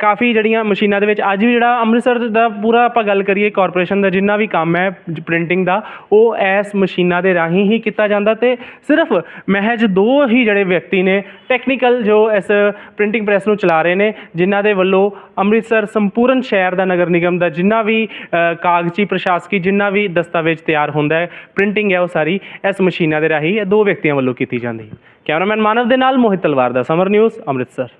ਕਾਫੀ ਜਿਹੜੀਆਂ ਮਸ਼ੀਨਾਂ ਦੇ ਵਿੱਚ ਅੱਜ ਵੀ ਜਿਹੜਾ ਅੰਮ੍ਰਿਤਸਰ ਦਾ ਪੂਰਾ ਆਪਾਂ ਗੱਲ ਕਰੀਏ ਕਾਰਪੋਰੇਸ਼ਨ ਦਾ ਜਿੰਨਾ ਵੀ ਕੰਮ ਹੈ ਪ੍ਰਿੰਟਿੰਗ ਦਾ ਉਹ ਇਸ ਮਸ਼ੀਨਾਂ ਦੇ ਰਾਹੀਂ ਹੀ ਕੀਤਾ ਜਾਂਦਾ ਤੇ ਸਿਰਫ ਮਹਿਜ ਦੋ ਹੀ ਜਿਹੜੇ ਵਿਅਕਤੀ ਨੇ ਟੈਕਨੀਕਲ ਜੋ ਇਸ ਪ੍ਰਿੰਟਿੰਗ ਪ੍ਰੈਸ ਨੂੰ ਚਲਾ ਰਹੇ ਨੇ, ਜਿਨ੍ਹਾਂ ਦੇ ਵੱਲੋਂ ਅੰਮ੍ਰਿਤਸਰ ਸੰਪੂਰਨ ਸ਼ਹਿਰ ਦਾ ਨਗਰ ਨਿਗਮ ਦਾ ਜਿੰਨਾ ਵੀ ਕਾਗਜ਼ੀ ਪ੍ਰਸ਼ਾਸਕੀ ਜਿੰਨਾ ਵੀ ਦਸਤਾਵੇਜ਼ ਤਿਆਰ ਹੁੰਦਾ ਹੈ ਪ੍ਰਿੰਟਿੰਗ ਹੈ ਉਹ ਸਾਰੀ ਇਸ ਮਸ਼ੀਨਾਂ ਦੇ ਰਾਹੀਂ ਇਹ ਦੋ ਵਿਅਕਤੀਆਂ ਵੱਲੋਂ ਕੀਤੀ ਜਾਂਦੀ ਹੈ। ਕੈਮਰਾਮੈਨ ਮਾਨਵ ਦੇ ਨਾਲ ਮੋਹਿਤ ਤਲਵਾਰ ਦਾ ਸਮਰ ਨਿਊਜ਼, ਅੰਮ੍ਰਿਤਸਰ।